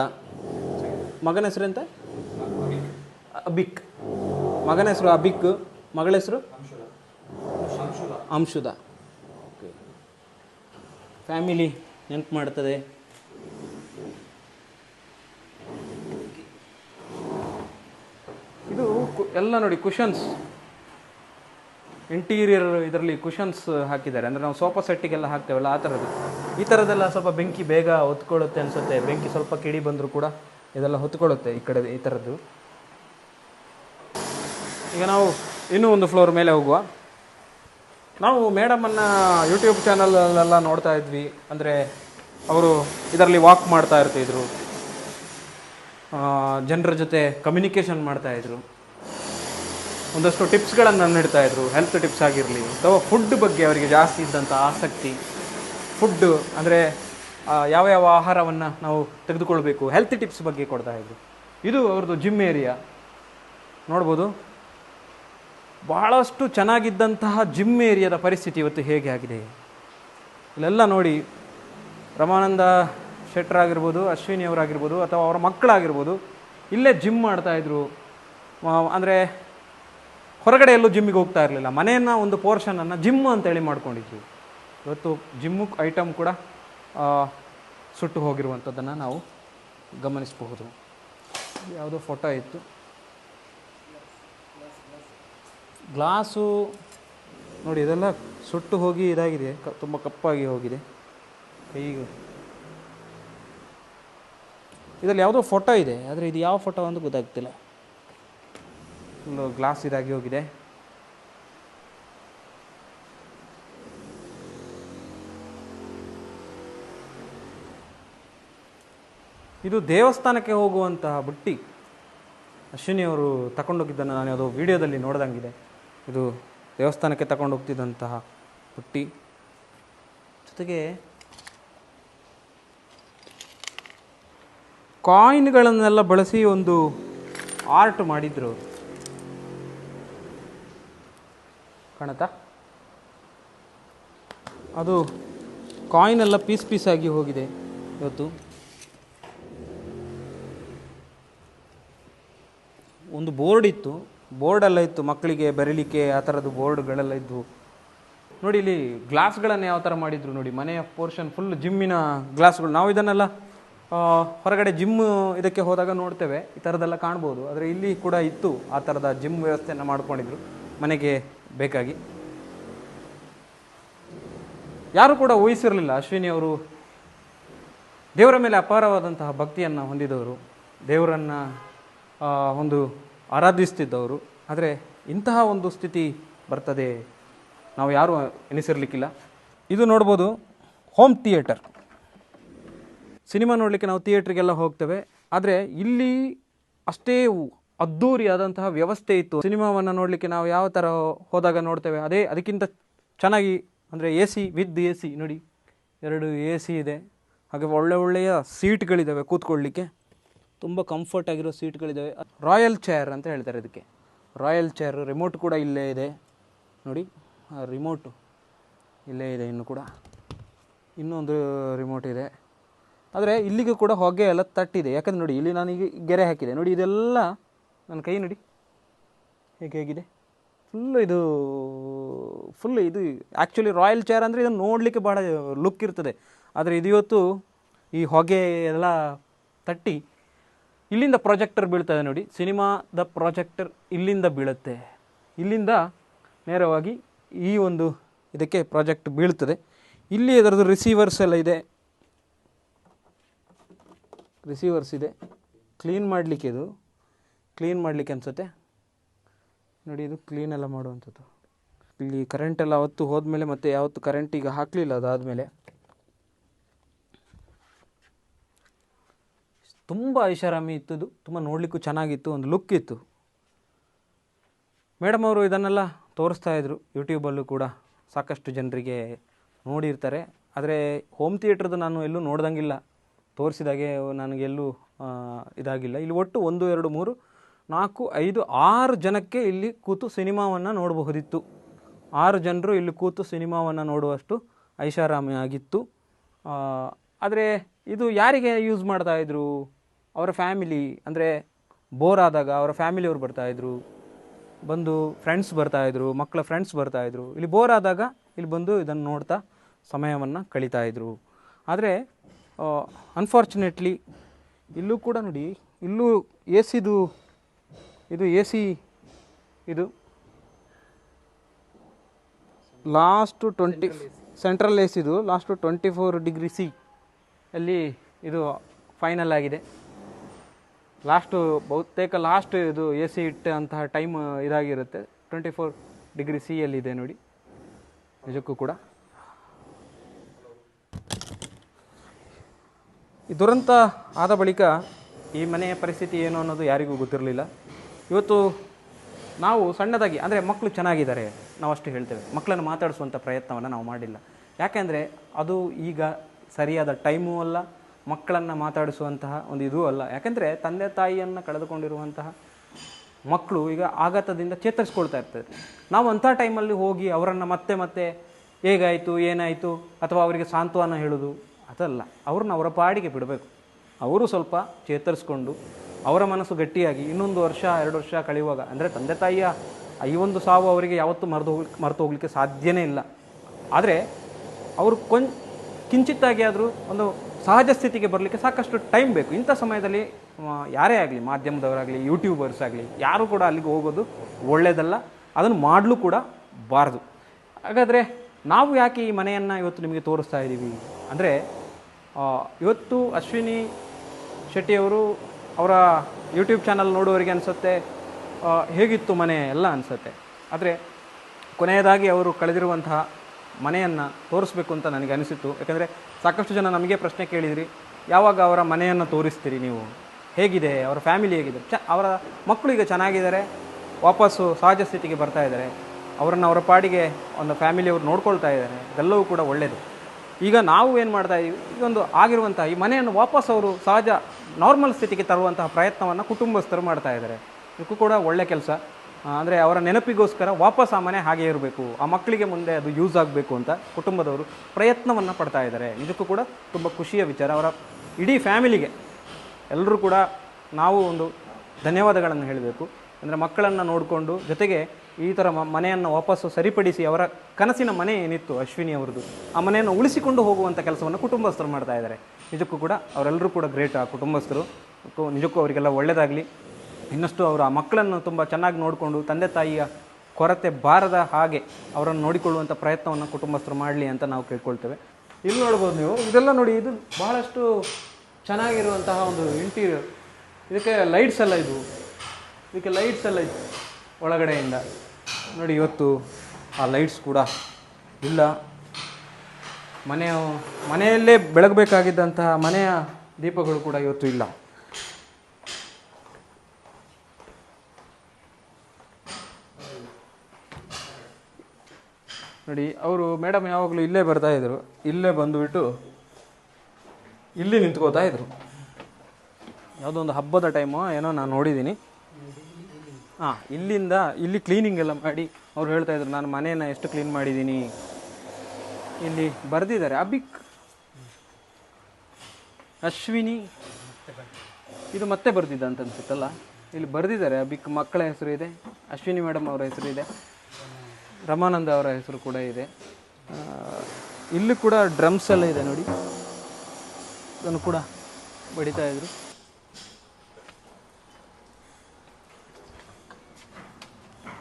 ಮಗನ ಹೆಸರು ಎಂತ? ಅಬಿಕ್. ಮಗನ ಹೆಸರು ಅಬಿಕ್. ಮಗಳ ಹೆಸರು? ಅಂಶುದ. ಫ್ಯಾಮಿಲಿ ನೆನಪು ಮಾಡ್ತದೆ. ಇದು ಎಲ್ಲ ನೋಡಿ ಕುಷನ್ಸ್ ಇಂಟೀರಿಯರ್ ಇದರಲ್ಲಿ ಕುಷನ್ಸ್ ಹಾಕಿದ್ದಾರೆ. ಅಂದರೆ ನಾವು ಸೋಫಾ ಸೆಟ್ಟಿಗೆಲ್ಲ ಹಾಕ್ತೇವಲ್ಲ, ಆ ಥರದ್ದು ಈ ಥರದ್ದೆಲ್ಲ ಸ್ವಲ್ಪ ಬೆಂಕಿ ಬೇಗ ಹೊತ್ಕೊಳ್ಳುತ್ತೆ ಅನಿಸುತ್ತೆ. ಬೆಂಕಿ ಸ್ವಲ್ಪ ಕಿಡಿ ಬಂದರೂ ಕೂಡ ಇದೆಲ್ಲ ಹೊತ್ಕೊಳ್ಳುತ್ತೆ ಈ ಕಡೆ, ಈ ಥರದ್ದು ಈಗ ನಾವು ಇನ್ನೂ ಒಂದು ಫ್ಲೋರ್ ಮೇಲೆ ಹೋಗುವ. ನಾವು ಮೇಡಮನ್ನು ಯೂಟ್ಯೂಬ್ ಚಾನಲಲ್ಲೆಲ್ಲ ನೋಡ್ತಾ ಇದ್ವಿ. ಅಂದರೆ ಅವರು ಇದರಲ್ಲಿ ವಾಕ್ ಮಾಡ್ತಾ ಇರ್ತಿದ್ರು. ಜನರ ಜೊತೆ ಕಮ್ಯುನಿಕೇಷನ್ ಮಾಡ್ತಾ ಇದ್ರು. ಒಂದಷ್ಟು ಟಿಪ್ಸ್ಗಳನ್ನು ನೀಡ್ತಾ ಇದ್ರು. ಹೆಲ್ತ್ ಟಿಪ್ಸ್ ಆಗಿರಲಿ ಅಥವಾ ಫುಡ್ ಬಗ್ಗೆ ಅವರಿಗೆ ಜಾಸ್ತಿ ಇದ್ದಂಥ ಆಸಕ್ತಿ. ಫುಡ್ಡು ಅಂದರೆ ಯಾವ ಯಾವ ಆಹಾರವನ್ನು ನಾವು ತೆಗೆದುಕೊಳ್ಬೇಕು ಹೆಲ್ತ್ ಟಿಪ್ಸ್ ಬಗ್ಗೆ ಕೊಡ್ತಾ ಇದ್ರು. ಇದು ಅವ್ರದ್ದು ಜಿಮ್ ಏರಿಯಾ ನೋಡ್ಬೋದು. ಭಾಳಷ್ಟು ಚೆನ್ನಾಗಿದ್ದಂತಹ ಜಿಮ್ ಏರಿಯಾದ ಪರಿಸ್ಥಿತಿ ಇವತ್ತು ಹೇಗೆ ಆಗಿದೆ? ಇಲ್ಲೆಲ್ಲ ನೋಡಿ, ರಮಾನಂದ ಶೆಟ್ಟರಾಗಿರ್ಬೋದು ಅಶ್ವಿನಿ ಅವರಾಗಿರ್ಬೋದು ಅಥವಾ ಅವರ ಮಕ್ಕಳಾಗಿರ್ಬೋದು, ಇಲ್ಲೇ ಜಿಮ್ ಮಾಡ್ತಾಯಿದ್ರು ಅಂದರೆ ಹೊರಗಡೆ ಎಲ್ಲೂ ಜಿಮ್ಮಿಗೆ ಹೋಗ್ತಾ ಇರಲಿಲ್ಲ. ಮನೆಯನ್ನು ಒಂದು ಪೋರ್ಷನನ್ನು ಜಿಮ್ ಅಂತೇಳಿ ಮಾಡ್ಕೊಂಡಿದ್ವಿ. ಇವತ್ತು ಜಿಮ್ಮು ಐಟಮ್ ಕೂಡ ಸುಟ್ಟು ಹೋಗಿರುವಂಥದ್ದನ್ನು ನಾವು ಗಮನಿಸಬಹುದು. ಯಾವುದೋ ಫೋಟೋ ಇತ್ತು. ಗ್ಲಾಸು, ನೋಡಿ ಇದೆಲ್ಲ ಸುಟ್ಟು ಹೋಗಿ ಇದಾಗಿದೆ. ಕ, ತುಂಬ ಕಪ್ಪಾಗಿ ಹೋಗಿದೆ. ಕೈಗೆ. ಇದರಲ್ಲಿ ಯಾವುದೋ ಫೋಟೋ ಇದೆ, ಆದರೆ ಇದು ಯಾವ ಫೋಟೋ ಅಂತ ಗೊತ್ತಾಗ್ತಿಲ್ಲ. ಗ್ಲಾಸ್ ಇದಾಗಿ ಹೋಗಿದೆ. ಇದು ದೇವಸ್ಥಾನಕ್ಕೆ ಹೋಗುವಂತಹ ಬುಟ್ಟಿ. ಅಶ್ವಿನಿ ಅವರು ತಗೊಂಡೋಗಿದ್ದನ್ನು ನಾನು ಯಾವುದೋ ವಿಡಿಯೋದಲ್ಲಿ ನೋಡ್ದಂಗಿದೆ. ಇದು ದೇವಸ್ಥಾನಕ್ಕೆ ತಗೊಂಡು ಹೋಗ್ತಿದ್ದಂತಹ ಬುಟ್ಟಿ. ಜೊತೆಗೆ ಕಾಯಿನ್ಗಳನ್ನೆಲ್ಲ ಬಳಸಿ ಒಂದು ಆರ್ಟ್ ಮಾಡಿದ್ರು ಅವ್ರು. ಕಾಣತ್ತಾ? ಅದು ಕಾಯಿನ್ ಎಲ್ಲ ಪೀಸ್ ಪೀಸ್ ಆಗಿ ಹೋಗಿದೆ ಇವತ್ತು. ಒಂದು ಬೋರ್ಡ್ ಇತ್ತು. ಬೋರ್ಡೆಲ್ಲ ಇತ್ತು. ಮಕ್ಕಳಿಗೆ ಬರೀಲಿಕ್ಕೆ ಆ ಥರದ್ದು ಬೋರ್ಡ್ಗಳೆಲ್ಲ ಇದ್ವು. ನೋಡಿ ಇಲ್ಲಿ ಗ್ಲಾಸ್ಗಳನ್ನು ಯಾವ ಥರ ಮಾಡಿದ್ರು ನೋಡಿ. ಮನೆಯ ಪೋರ್ಷನ್ ಫುಲ್ ಜಿಮ್ಮಿನ ಗ್ಲಾಸ್ಗಳು ನಾವು ಇದನ್ನೆಲ್ಲ ಹೊರಗಡೆ ಜಿಮ್ ಇದಕ್ಕೆ ಹೋದಾಗ ನೋಡ್ತೇವೆ. ಈ ಥರದ್ದೆಲ್ಲ ಕಾಣ್ಬೋದು. ಆದರೆ ಇಲ್ಲಿ ಕೂಡ ಇತ್ತು ಆ ಥರದ ಜಿಮ್ ವ್ಯವಸ್ಥೆಯನ್ನು ಮಾಡ್ಕೊಂಡಿದ್ರು. ಮನೆಗೆ ಬೇಕಾಗಿ. ಯಾರು ಕೂಡ ಊಹಿಸಿರಲಿಲ್ಲ ಅಶ್ವಿನಿ ಅವರು ದೇವರ ಮೇಲೆ ಅಪಾರವಾದಂತಹ ಭಕ್ತಿಯನ್ನು ಹೊಂದಿದವರು, ದೇವರನ್ನು ಒಂದು ಆರಾಧಿಸ್ತಿದ್ದವರು. ಆದರೆ ಇಂತಹ ಒಂದು ಸ್ಥಿತಿ ಬರ್ತದೆ ನಾವು ಯಾರೂ ಎನಿಸಿರ್ಲಿಕ್ಕಿಲ್ಲ. ಇದು ನೋಡ್ಬೋದು ಹೋಮ್ ಥಿಯೇಟರ್. ಸಿನಿಮಾ ನೋಡಲಿಕ್ಕೆ ನಾವು ಥಿಯೇಟ್ರಿಗೆಲ್ಲ ಹೋಗ್ತೇವೆ. ಆದರೆ ಇಲ್ಲಿ ಅಷ್ಟೇ ಅದ್ಧೂರಿಯಾದಂತಹ ವ್ಯವಸ್ಥೆ ಇತ್ತು. ಸಿನಿಮಾವನ್ನು ನೋಡಲಿಕ್ಕೆ ನಾವು ಯಾವ ಥರ ಹೋದಾಗ ನೋಡ್ತೇವೆ? ಅದೇ ಅದಕ್ಕಿಂತ ಚೆನ್ನಾಗಿ ಅಂದರೆ A C with A C ನೋಡಿ ಎರಡು ಎ ಸಿ ಇದೆ. ಹಾಗೆ ಒಳ್ಳೆ ಒಳ್ಳೆಯ ಸೀಟ್ಗಳಿದ್ದಾವೆ ಕೂತ್ಕೊಳ್ಳಿಕ್ಕೆ. ತುಂಬ ಕಂಫರ್ಟ್ ಆಗಿರೋ ಸೀಟ್ಗಳಿದ್ದಾವೆ ರಾಯಲ್ ಚೇರ್ ಅಂತ ಹೇಳ್ತಾರೆ ಇದಕ್ಕೆ. ರಾಯಲ್ ಚೇರ್ ರಿಮೋಟ್ ಕೂಡ ಇಲ್ಲೇ ಇದೆ. ನೋಡಿ ಆ ರಿಮೋಟು ಇಲ್ಲೇ ಇದೆ ಇನ್ನು ಕೂಡ. ಇನ್ನೊಂದು ರಿಮೋಟ್ ಇದೆ. ಆದರೆ ಇಲ್ಲಿಗೂ ಕೂಡ ಹೊಗೆ ಎಲ್ಲ ತಟ್ಟಿದೆ. ಯಾಕಂದ್ರೆ ನೋಡಿ ಇಲ್ಲಿ ನಾನೀಗ ಗೆರೆ ಹಾಕಿದೆ. ನೋಡಿ ಇದೆಲ್ಲ ನನ್ನ ಕೈ ನೋಡಿ. ಹೇಗೆ ಹೇಗಿದೆ? ಫುಲ್ಲು ಇದು ಫುಲ್ ಇದು ಆ್ಯಕ್ಚುಲಿ ರಾಯಲ್ ಚೇರ್ ಅಂದರೆ ಇದನ್ನು ನೋಡಲಿಕ್ಕೆ ಭಾಳ ಲುಕ್ ಇರ್ತದೆ. ಆದರೆ ಇದು ಇವತ್ತು ಈ ಹೊಗೆ ಎಲ್ಲ ತಟ್ಟಿ ಇಲ್ಲಿಂದ ಪ್ರಾಜೆಕ್ಟರ್ ಬೀಳ್ತದೆ ನೋಡಿ. ಸಿನಿಮಾದ ಪ್ರಾಜೆಕ್ಟರ್ ಇಲ್ಲಿಂದ ಬೀಳುತ್ತೆ. ಇಲ್ಲಿಂದ ನೇರವಾಗಿ ಈ ಒಂದು ಇದಕ್ಕೆ ಪ್ರಾಜೆಕ್ಟ್ ಬೀಳ್ತದೆ. ಇಲ್ಲಿ ಅದರದ್ದು ರಿಸೀವರ್ಸ್ ಎಲ್ಲ ಇದೆ. ರಿಸೀವರ್ಸ್ ಇದೆ. ಕ್ಲೀನ್ ಮಾಡಲಿಕ್ಕೆ ಇದು. ಕ್ಲೀನ್ ಮಾಡಲಿಕ್ಕೆ ಅನಿಸುತ್ತೆ? ನೋಡಿ, ಇದು ಕ್ಲೀನ್ ಎಲ್ಲ ಮಾಡುವಂಥದ್ದು. ಇಲ್ಲಿ ಕರೆಂಟ್ ಎಲ್ಲ ಅವತ್ತು ಹೋದ್ಮೇಲೆ ಮತ್ತೆ ಯಾವತ್ತು ಕರೆಂಟ್ ಈಗ ಹಾಕಲಿಲ್ಲ, ಅದಾದಮೇಲೆ. ತುಂಬ ಐಷಾರಾಮಿ ಇತ್ತು ಇದು ತುಂಬ ನೋಡಲಿಕ್ಕೂ ಚೆನ್ನಾಗಿತ್ತು, ಒಂದು ಲುಕ್ ಇತ್ತು. ಮೇಡಮ್ ಅವರು ಇದನ್ನೆಲ್ಲ ತೋರಿಸ್ತಾ ಇದ್ರು ಯೂಟ್ಯೂಬಲ್ಲೂ ಕೂಡ. ಸಾಕಷ್ಟು ಜನರಿಗೆ ನೋಡಿರ್ತಾರೆ. ಆದರೆ ಹೋಮ್ ಥಿಯೇಟ್ರದ್ದು ನಾನು ಎಲ್ಲೂ ನೋಡ್ದಂಗಿಲ್ಲ. ತೋರಿಸಿದಾಗೆ ನನಗೆಲ್ಲೂ ಇದಾಗಿಲ್ಲ. ಇಲ್ಲಿ ಒಟ್ಟು ಒಂದು, ಎರಡು, ಮೂರು ನಾಲ್ಕು, ಐದು, ಆರು ಜನಕ್ಕೆ ಇಲ್ಲಿ ಕೂತು ಸಿನಿಮಾವನ್ನು ನೋಡಬಹುದಿತ್ತು. ಆರು ಜನರು ಇಲ್ಲಿ ಕೂತು ಸಿನಿಮಾವನ್ನು ನೋಡುವಷ್ಟು ಐಷಾರಾಮಿ ಆಗಿತ್ತು ಆದರೆ ಇದು ಯಾರಿಗೆ ಯೂಸ್ ಮಾಡ್ತಾಯಿದ್ರು ಅವರ ಫ್ಯಾಮಿಲಿ, ಅಂದರೆ ಬೋರ್ ಆದಾಗ ಅವರ ಫ್ಯಾಮಿಲಿಯವರು ಬರ್ತಾಯಿದ್ರು ಬಂದು ಫ್ರೆಂಡ್ಸ್ ಬರ್ತಾಯಿದ್ರು ಮಕ್ಕಳ ಫ್ರೆಂಡ್ಸ್ ಬರ್ತಾಯಿದ್ರು ಇಲ್ಲಿ ಬೋರ್ ಆದಾಗ ಇಲ್ಲಿ ಬಂದು ಇದನ್ನು ನೋಡ್ತಾ ಸಮಯವನ್ನು ಕಳೀತಾಯಿದ್ರು ಆದರೆ ಅನ್ಫಾರ್ಚುನೇಟ್ಲಿ ಇಲ್ಲೂ ಕೂಡ ನೋಡಿ, ಇಲ್ಲೂ ಎ ಸಿದು ಇದು ಎ ಸಿ, ಇದು last twenty central A Siddu last twenty four degree C ಅಲ್ಲಿ ಇದು ಫೈನಲ್ ಆಗಿದೆ. ಲಾಸ್ಟು ಬಹುತೇಕ ಲಾಸ್ಟ್ ಇದು ಎ ಸಿ ಇಟ್ಟಂತಹ ಟೈಮ್ ಇದಾಗಿರುತ್ತೆ. ಟ್ವೆಂಟಿ ಫೋರ್ ಡಿಗ್ರಿ ಸಿ ಇದೆ ನೋಡಿ. ನಿಜಕ್ಕೂ ಕೂಡ. ಈ ದುರಂತ ಆದ ಬಳಿಕ ಈ ಮನೆಯ ಪರಿಸ್ಥಿತಿ ಏನು ಅನ್ನೋದು ಯಾರಿಗೂ ಗೊತ್ತಿರಲಿಲ್ಲ. ಇವತ್ತು ನಾವು ಸಣ್ಣದಾಗಿ, ಅಂದರೆ ಮಕ್ಕಳು ಚೆನ್ನಾಗಿದ್ದಾರೆ ನಾವು ಅಷ್ಟು ಹೇಳ್ತೇವೆ. ಮಕ್ಕಳನ್ನು ಮಾತಾಡಿಸುವಂಥ ಪ್ರಯತ್ನವನ್ನು ನಾವು ಮಾಡಿಲ್ಲ. ಯಾಕೆಂದರೆ ಅದು ಈಗ ಸರಿಯಾದ ಟೈಮೂ ಅಲ್ಲ, ಮಕ್ಕಳನ್ನು ಮಾತಾಡಿಸುವಂತಹ ಒಂದು ಇದೂ ಅಲ್ಲ. ಯಾಕೆಂದರೆ ತಂದೆ ತಾಯಿಯನ್ನು ಕಳೆದುಕೊಂಡಿರುವಂತಹ ಮಕ್ಕಳು ಈಗ ಆಘಾತದಿಂದ ಚೇತರಿಸ್ಕೊಳ್ತಾ ಇರ್ತಾರೆ. ನಾವು ಅಂಥ ಟೈಮಲ್ಲಿ ಹೋಗಿ ಅವರನ್ನು ಮತ್ತೆ ಮತ್ತೆ ಹೇಗಾಯಿತು, ಏನಾಯಿತು, ಅಥವಾ ಅವರಿಗೆ ಸಾಂತ್ವನ ಹೇಳೋದು, ಅದಲ್ಲ. ಅವ್ರನ್ನ ಅವರ ಪಾಡಿಗೆ ಬಿಡಬೇಕು. ಅವರು ಸ್ವಲ್ಪ ಚೇತರಿಸ್ಕೊಂಡು ಅವರ ಮನಸ್ಸು ಗಟ್ಟಿಯಾಗಿ ಇನ್ನೊಂದು ವರ್ಷ, ಎರಡು ವರ್ಷ ಕಳೆಯುವಾಗ, ಅಂದರೆ ತಂದೆ ತಾಯಿಯ ಈ ಒಂದು ಸಾವು ಅವರಿಗೆ ಯಾವತ್ತೂ ಮರೆದು ಹೋಗ್ಲಿ, ಮರೆತು ಹೋಗ್ಲಿಕ್ಕೆ ಸಾಧ್ಯನೇ ಇಲ್ಲ. ಆದರೆ ಅವರು ಕೊಂಚ, ಕಿಂಚಿತ್ತಾಗಿ ಆದರೂ ಒಂದು ಸಹಜ ಸ್ಥಿತಿಗೆ ಬರಲಿಕ್ಕೆ ಸಾಕಷ್ಟು ಟೈಮ್ ಬೇಕು. ಇಂಥ ಸಮಯದಲ್ಲಿ ಯಾರೇ ಆಗಲಿ, ಮಾಧ್ಯಮದವರಾಗಲಿ ಯೂಟ್ಯೂಬರ್ಸ್ ಆಗಲಿ, ಯಾರು ಕೂಡ ಅಲ್ಲಿಗೆ ಹೋಗೋದು ಒಳ್ಳೆಯದಲ್ಲ ಅದನ್ನು ಮಾಡಲು ಕೂಡ ಬಾರದು. ಹಾಗಾದರೆ ನಾವು ಯಾಕೆ ಈ ಮನೆಯನ್ನು ಇವತ್ತು ನಿಮಗೆ ತೋರಿಸ್ತಾ ಇದ್ದೀವಿ ಅಂದರೆ ಇವತ್ತು ಅಶ್ವಿನಿ ಶೆಟ್ಟಿಯವರು ಅವರ ಯೂಟ್ಯೂಬ್ ಚಾನಲ್ ನೋಡುವವರಿಗೆ ಅನಿಸುತ್ತೆ ಹೇಗಿತ್ತು ಮನೆ ಎಲ್ಲ ಅನಿಸುತ್ತೆ. ಆದರೆ ಕೊನೆಯದಾಗಿ ಅವರು ಕಳೆದಿರುವಂತಹ ಮನೆಯನ್ನು ತೋರಿಸ್ಬೇಕು ಅಂತ ನನಗೆ ಅನಿಸಿತ್ತು. ಯಾಕಂದರೆ ಸಾಕಷ್ಟು ಜನ ನಮಗೆ ಪ್ರಶ್ನೆ ಕೇಳಿದಿರಿ, ಯಾವಾಗ ಅವರ ಮನೆಯನ್ನು ತೋರಿಸ್ತೀರಿ ನೀವು? ಹೇಗಿದೆ? ಅವರ ಫ್ಯಾಮಿಲಿ ಹೇಗಿದೆ? ಚ, ಅವರ ಮಕ್ಕಳು ಈಗ ಚೆನ್ನಾಗಿದ್ದಾರೆ, ವಾಪಸ್ಸು ಸಹಜ ಸ್ಥಿತಿಗೆ ಬರ್ತಾ ಇದ್ದಾರೆ. ಅವರನ್ನು ಅವರ ಪಾಡಿಗೆ ಒಂದು ಫ್ಯಾಮಿಲಿಯವರು ನೋಡ್ಕೊಳ್ತಾ ಇದ್ದಾರೆ. ಇದೆಲ್ಲವೂ ಕೂಡ ಒಳ್ಳೆಯದು ಈಗ ನಾವು ಏನು ಮಾಡ್ತಾ ಇದ್ದೀವಿ? ಇದೊಂದು ಆಗಿರುವಂಥ ಈ ಮನೆಯನ್ನು ವಾಪಸ್ ಅವರು ಸಹಜ ನಾರ್ಮಲ್ ಸ್ಥಿತಿಗೆ ತರುವಂತಹ ಪ್ರಯತ್ನವನ್ನು ಕುಟುಂಬಸ್ಥರು ಮಾಡ್ತಾ ಇದ್ದಾರೆ. ಇದಕ್ಕೂ ಕೂಡ ಒಳ್ಳೆ ಕೆಲಸ. ಅಂದರೆ ಅವರ ನೆನಪಿಗೋಸ್ಕರ ವಾಪಸ್ ಆ ಮನೆ ಹಾಗೆ ಇರಬೇಕು. ಆ ಮಕ್ಕಳಿಗೆ ಮುಂದೆ ಅದು ಯೂಸ್ ಆಗಬೇಕು ಅಂತ ಕುಟುಂಬದವರು ಪ್ರಯತ್ನವನ್ನು ಪಡ್ತಾ ಇದ್ದಾರೆ. ಇದಕ್ಕೂ ಕೂಡ ತುಂಬ ಖುಷಿಯ ವಿಚಾರ. ಅವರ ಇಡೀ ಫ್ಯಾಮಿಲಿಗೆ ಎಲ್ಲರೂ ಕೂಡ ನಾವು ಒಂದು ಧನ್ಯವಾದಗಳನ್ನು ಹೇಳಬೇಕು. ಅಂದರೆ ಮಕ್ಕಳನ್ನು ನೋಡಿಕೊಂಡು ಜೊತೆಗೆ ಈ ಥರ ಮನೆಯನ್ನು ವಾಪಸ್ಸು ಸರಿಪಡಿಸಿ ಅವರ ಕನಸಿನ ಮನೆ ಏನಿತ್ತು ಅಶ್ವಿನಿ ಅವರದು ಆ ಮನೆಯನ್ನು ಉಳಿಸಿಕೊಂಡು ಹೋಗುವಂಥ ಕೆಲಸವನ್ನು ಕುಟುಂಬಸ್ಥರು ಮಾಡ್ತಾ ಇದ್ದಾರೆ. ನಿಜಕ್ಕೂ ಕೂಡ ಅವರೆಲ್ಲರೂ ಕೂಡ ಗ್ರೇಟ್ ಆ ಕುಟುಂಬಸ್ಥರು. ನಿಜಕ್ಕೂ ಅವರಿಗೆಲ್ಲ ಒಳ್ಳೆಯದಾಗಲಿ ಇನ್ನಷ್ಟು ಅವರು ಆ ಮಕ್ಕಳನ್ನು ತುಂಬ ಚೆನ್ನಾಗಿ ನೋಡಿಕೊಂಡು ತಂದೆ ತಾಯಿಯ ಕೊರತೆ ಬಾರದ ಹಾಗೆ ಅವರನ್ನು ನೋಡಿಕೊಳ್ಳುವಂಥ ಪ್ರಯತ್ನವನ್ನು ಕುಟುಂಬಸ್ಥರು ಮಾಡಲಿ ಅಂತ ನಾವು ಕೇಳ್ಕೊಳ್ತೇವೆ. ಇಲ್ಲಿ ನೋಡ್ಬೋದು ನೀವು, ಇದೆಲ್ಲ ನೋಡಿ ಇದು ಬಹಳಷ್ಟು ಚೆನ್ನಾಗಿರುವಂತಹ ಒಂದು ಇಂಟೀರಿಯರ್ ಇದಕ್ಕೆ ಲೈಟ್ಸ್ ಎಲ್ಲ ಇದು ಇದಕ್ಕೆ ಲೈಟ್ಸ್ ಎಲ್ಲ ಇತ್ತು ಒಳಗಡೆಯಿಂದ. ನೋಡಿ ಇವತ್ತು ಆ ಲೈಟ್ಸ್ ಕೂಡ ಇಲ್ಲ. ಮನೆಯ, ಮನೆಯಲ್ಲೇ ಬೆಳಗಬೇಕಾಗಿದ್ದಂತಹ ಮನೆಯ ದೀಪಗಳು ಕೂಡ ಇವತ್ತು ಇಲ್ಲ. ನೋಡಿ, ಅವರು ಮೇಡಮ್ ಯಾವಾಗಲೂ ಇಲ್ಲೇ ಬರ್ತಾ ಇದ್ರು. ಇಲ್ಲೇ ಬಂದುಬಿಟ್ಟು ಇಲ್ಲಿ ನಿಂತ್ಕೋತಾ ಇದ್ರು. ಯಾವುದೋ ಒಂದು ಹಬ್ಬದ ಟೈಮು ಏನೋ ನಾನು ನೋಡಿದ್ದೀನಿ. ಹಾಂ, ಇಲ್ಲಿಂದ, ಇಲ್ಲಿ ಕ್ಲೀನಿಂಗ್ ಎಲ್ಲ ಮಾಡಿ ಅವ್ರು ಹೇಳ್ತಾ ಇದ್ರು, ನಾನು ಮನೆಯನ್ನು ಎಷ್ಟು ಕ್ಲೀನ್ ಮಾಡಿದ್ದೀನಿ. ಇಲ್ಲಿ ಬರೆದಿದ್ದಾರೆ. ಅಬಿಕ್. ಅಶ್ವಿನಿ. ಇದು ಮತ್ತೆ ಬರೆದಿದ್ದ ಅಂತ ಅನ್ಸುತ್ತಲ್ಲ? ಇಲ್ಲಿ ಬರೆದಿದ್ದಾರೆ. ಅಬಿಕ್ ಮಕ್ಕಳ ಹೆಸರು ಇದೆ. ಅಶ್ವಿನಿ ಮೇಡಮ್ ಅವರ ಹೆಸರು ಇದೆ. ರಮಾನಂದ ಅವರ ಹೆಸರು ಕೂಡ ಇದೆ. ಇಲ್ಲಿ ಕೂಡ ಡ್ರಮ್ಸ್ ಎಲ್ಲ ಇದೆ ನೋಡಿ. ಇದನ್ನು ಕೂಡ ಬಡಿತಾ ಇದ್ರು.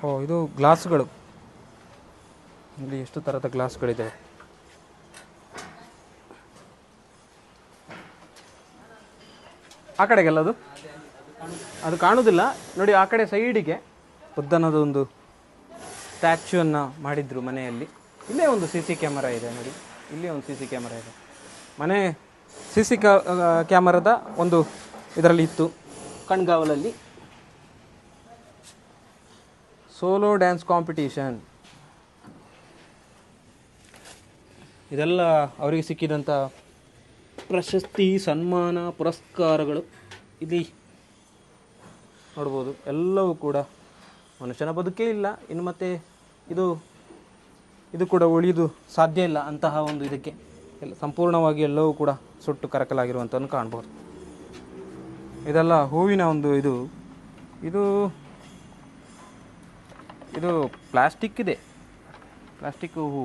ಓ, ಇದು ಗ್ಲಾಸ್ಗಳು ಇಲ್ಲಿ ಎಷ್ಟು ಥರದ ಗ್ಲಾಸ್ಗಳಿದೆ ಆ ಕಡೆಗೆಲ್ಲ ಅದು? ಅದು ಕಾಣುವುದಿಲ್ಲ ನೋಡಿ, ಆ ಕಡೆ ಸೈಡಿಗೆ ಬುದ್ಧನದ ಒಂದು ಸ್ಟ್ಯಾಚ್ಯೂವನ್ನು ಮಾಡಿದ್ರು ಮನೆಯಲ್ಲಿ. ಇಲ್ಲೇ ಒಂದು ಸಿ ಸಿ ಕ್ಯಾಮರಾ ಇದೆ, ನೋಡಿ. ಇಲ್ಲೇ ಒಂದು ಸಿ ಸಿ ಕ್ಯಾಮರಾ ಇದೆ. ಮನೆ ಸಿ ಸಿ ಕ್ಯಾಮರಾದ ಒಂದು ಇದರಲ್ಲಿ ಇತ್ತು. ಕಣ್ಗಾವಲಲ್ಲಿ. Solo dance competition. ಇದೆಲ್ಲ ಅವರಿಗೆ ಸಿಕ್ಕಿದಂಥ ಪ್ರಶಸ್ತಿ, ಸನ್ಮಾನ, ಪುರಸ್ಕಾರಗಳು. ಇಲ್ಲಿ ನೋಡ್ಬೋದು, ಎಲ್ಲವೂ ಕೂಡ ಮನುಷ್ಯನ ಬದುಕೇ ಇಲ್ಲ. ಇನ್ನು ಮತ್ತೆ ಇದು ಇದು ಕೂಡ ಉಳಿದು ಸಾಧ್ಯ ಇಲ್ಲ ಅಂತಹ ಒಂದು ಇದಕ್ಕೆ. ಎಲ್ಲ, ಸಂಪೂರ್ಣವಾಗಿ ಎಲ್ಲವೂ ಕೂಡ ಸುಟ್ಟು ಕರಕಲಾಗಿರುವಂಥವನ್ನು ಕಾಣ್ಬೋದು. ಇದೆಲ್ಲ ಹೂವಿನ ಒಂದು ಇದು. ಇದು ಇದು ಪ್ಲಾಸ್ಟಿಕ್ ಇದೆ. ಪ್ಲಾಸ್ಟಿಕ್ ಹೂವು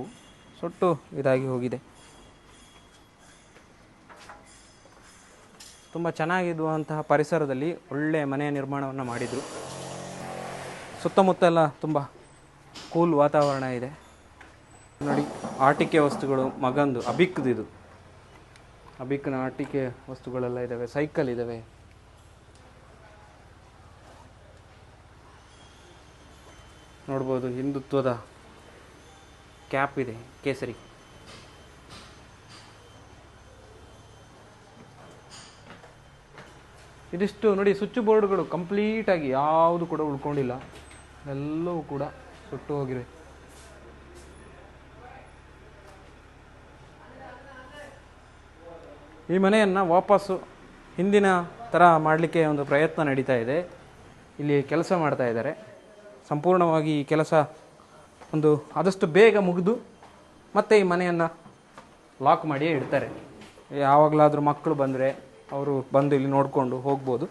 ಸುಟ್ಟು ಇದಾಗಿ ಹೋಗಿದೆ. ತುಂಬ ಚೆನ್ನಾಗಿರುವಂತಹ ಪರಿಸರದಲ್ಲಿ ಒಳ್ಳೆಯ ಮನೆಯ ನಿರ್ಮಾಣವನ್ನು ಮಾಡಿದರು. ಸುತ್ತಮುತ್ತ ಎಲ್ಲ ತುಂಬ ಕೂಲ್ ವಾತಾವರಣ ಇದೆ. ನೋಡಿ, ಆಟಿಕೆ ವಸ್ತುಗಳು, ಮಗಂದು ಅಬಿಕ್ದು ಇದು ಅಬಿಕ್ನ ಆಟಿಕೆ ವಸ್ತುಗಳೆಲ್ಲ ಇದ್ದಾವೆ ಸೈಕಲ್ ಇದ್ದಾವೆ ನೋಡ್ಬೋದು, ಹಿಂದುತ್ವದ ಕ್ಯಾಪ್ ಇದೆ, ಕೇಸರಿ. ಇದಿಷ್ಟು ನೋಡಿ ಸ್ವಿಚ್ ಬೋರ್ಡ್ಗಳು ಕಂಪ್ಲೀಟಾಗಿ ಯಾವುದು ಕೂಡ ಉಳ್ಕೊಂಡಿಲ್ಲ. ಎಲ್ಲವೂ ಕೂಡ ಸುಟ್ಟು ಹೋಗಿವೆ ಈ ಮನೆಯನ್ನು ವಾಪಸ್ಸು ಹಿಂದಿನ ಥರ ಮಾಡಲಿಕ್ಕೆ ಒಂದು ಪ್ರಯತ್ನ ನಡೀತಾ ಇದೆ. ಇಲ್ಲಿ ಕೆಲಸ ಮಾಡ್ತಾ ಇದ್ದಾರೆ. ಸಂಪೂರ್ಣವಾಗಿ ಈ ಕೆಲಸ ಒಂದು ಆದಷ್ಟು ಬೇಗ ಮುಗಿದು ಮತ್ತೆ ಈ ಮನೆಯನ್ನು ಲಾಕ್ ಮಾಡಿಯೇ ಇಡ್ತಾರೆ. ಯಾವಾಗಲಾದರೂ ಮಕ್ಕಳು ಬಂದರೆ ಅವರು ಬಂದು ಇಲ್ಲಿ ನೋಡಿಕೊಂಡು ಹೋಗ್ಬೋದು.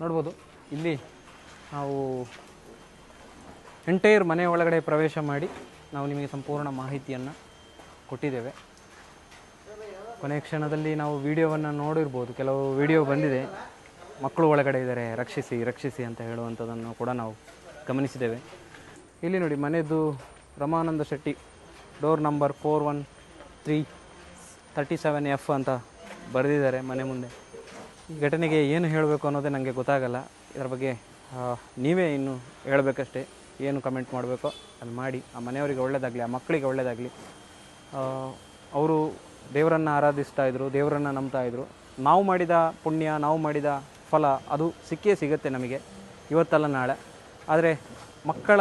ನೋಡ್ಬೋದು. ಇಲ್ಲಿ ನಾವು ಎಂಟೈರ್ ಮನೆ ಒಳಗಡೆ ಪ್ರವೇಶ ಮಾಡಿ ನಾವು ನಿಮಗೆ ಸಂಪೂರ್ಣ ಮಾಹಿತಿಯನ್ನು ಕೊಟ್ಟಿದ್ದೇವೆ. ಕೊನೆಯ ಕ್ಷಣದಲ್ಲಿ ನಾವು ವಿಡಿಯೋವನ್ನು ನೋಡಿರ್ಬೋದು. ಕೆಲವು ವಿಡಿಯೋ ಬಂದಿದೆ. ಮಕ್ಕಳು ಒಳಗಡೆ ಇದ್ದಾರೆ. ರಕ್ಷಿಸಿ ರಕ್ಷಿಸಿ ಅಂತ ಹೇಳುವಂಥದ್ದನ್ನು ಕೂಡ ನಾವು ಗಮನಿಸಿದ್ದೇವೆ. ಇಲ್ಲಿ ನೋಡಿ ಮನೆಯದು Ramananda Shetty, door number four one three thirty seven F ಅಂತ ಬರೆದಿದ್ದಾರೆ ಮನೆ ಮುಂದೆ. ಈ ಘಟನೆಗೆ ಏನು ಹೇಳಬೇಕು ಅನ್ನೋದೇ ನನಗೆ ಗೊತ್ತಾಗಲ್ಲ. ಇದರ ಬಗ್ಗೆ ನೀವೇ ಇನ್ನು ಹೇಳಬೇಕಷ್ಟೇ. ಏನು ಕಮೆಂಟ್ ಮಾಡಬೇಕೋ ಅದು ಮಾಡಿ. ಆ ಮನೆಯವರಿಗೆ ಒಳ್ಳೆಯದಾಗಲಿ ಆ ಮಕ್ಕಳಿಗೆ ಒಳ್ಳೆಯದಾಗಲಿ ಅವರು ದೇವರನ್ನು ಆರಾಧಿಸ್ತಾ ಇದ್ದರು ದೇವರನ್ನು ನಂಬ್ತಾ ಇದ್ದರು ನಾವು ಮಾಡಿದ ಪುಣ್ಯ, ನಾವು ಮಾಡಿದ ಫಲ, ಅದು ಸಿಕ್ಕೇ ಸಿಗುತ್ತೆ ನಮಗೆ ಇವತ್ತಲ್ಲ ನಾಳೆ. ಆದರೆ ಮಕ್ಕಳ,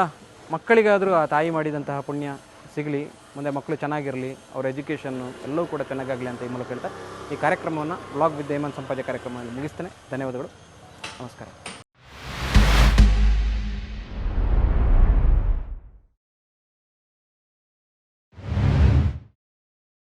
ಮಕ್ಕಳಿಗಾದರೂ ಆ ತಾಯಿ ಮಾಡಿದಂತಹ ಪುಣ್ಯ ಸಿಗಲಿ, ಮುಂದೆ ಮಕ್ಕಳು ಚೆನ್ನಾಗಿರಲಿ, ಅವರ ಎಜುಕೇಷನ್ನು ಎಲ್ಲವೂ ಕೂಡ ಚೆನ್ನಾಗಾಗಲಿ ಅಂತ ಈ ಮೂಲಕ ಹೇಳ್ತಾ ಈ ಕಾರ್ಯಕ್ರಮವನ್ನು ಬ್ಲಾಗ್ ವಿತ್ ಹೇಮಂತ್ ಸಂಪಾದ್ಯ ಕಾರ್ಯಕ್ರಮವನ್ನು ಮುಗಿಸ್ತೇನೆ. ಧನ್ಯವಾದಗಳು. ನಮಸ್ಕಾರ.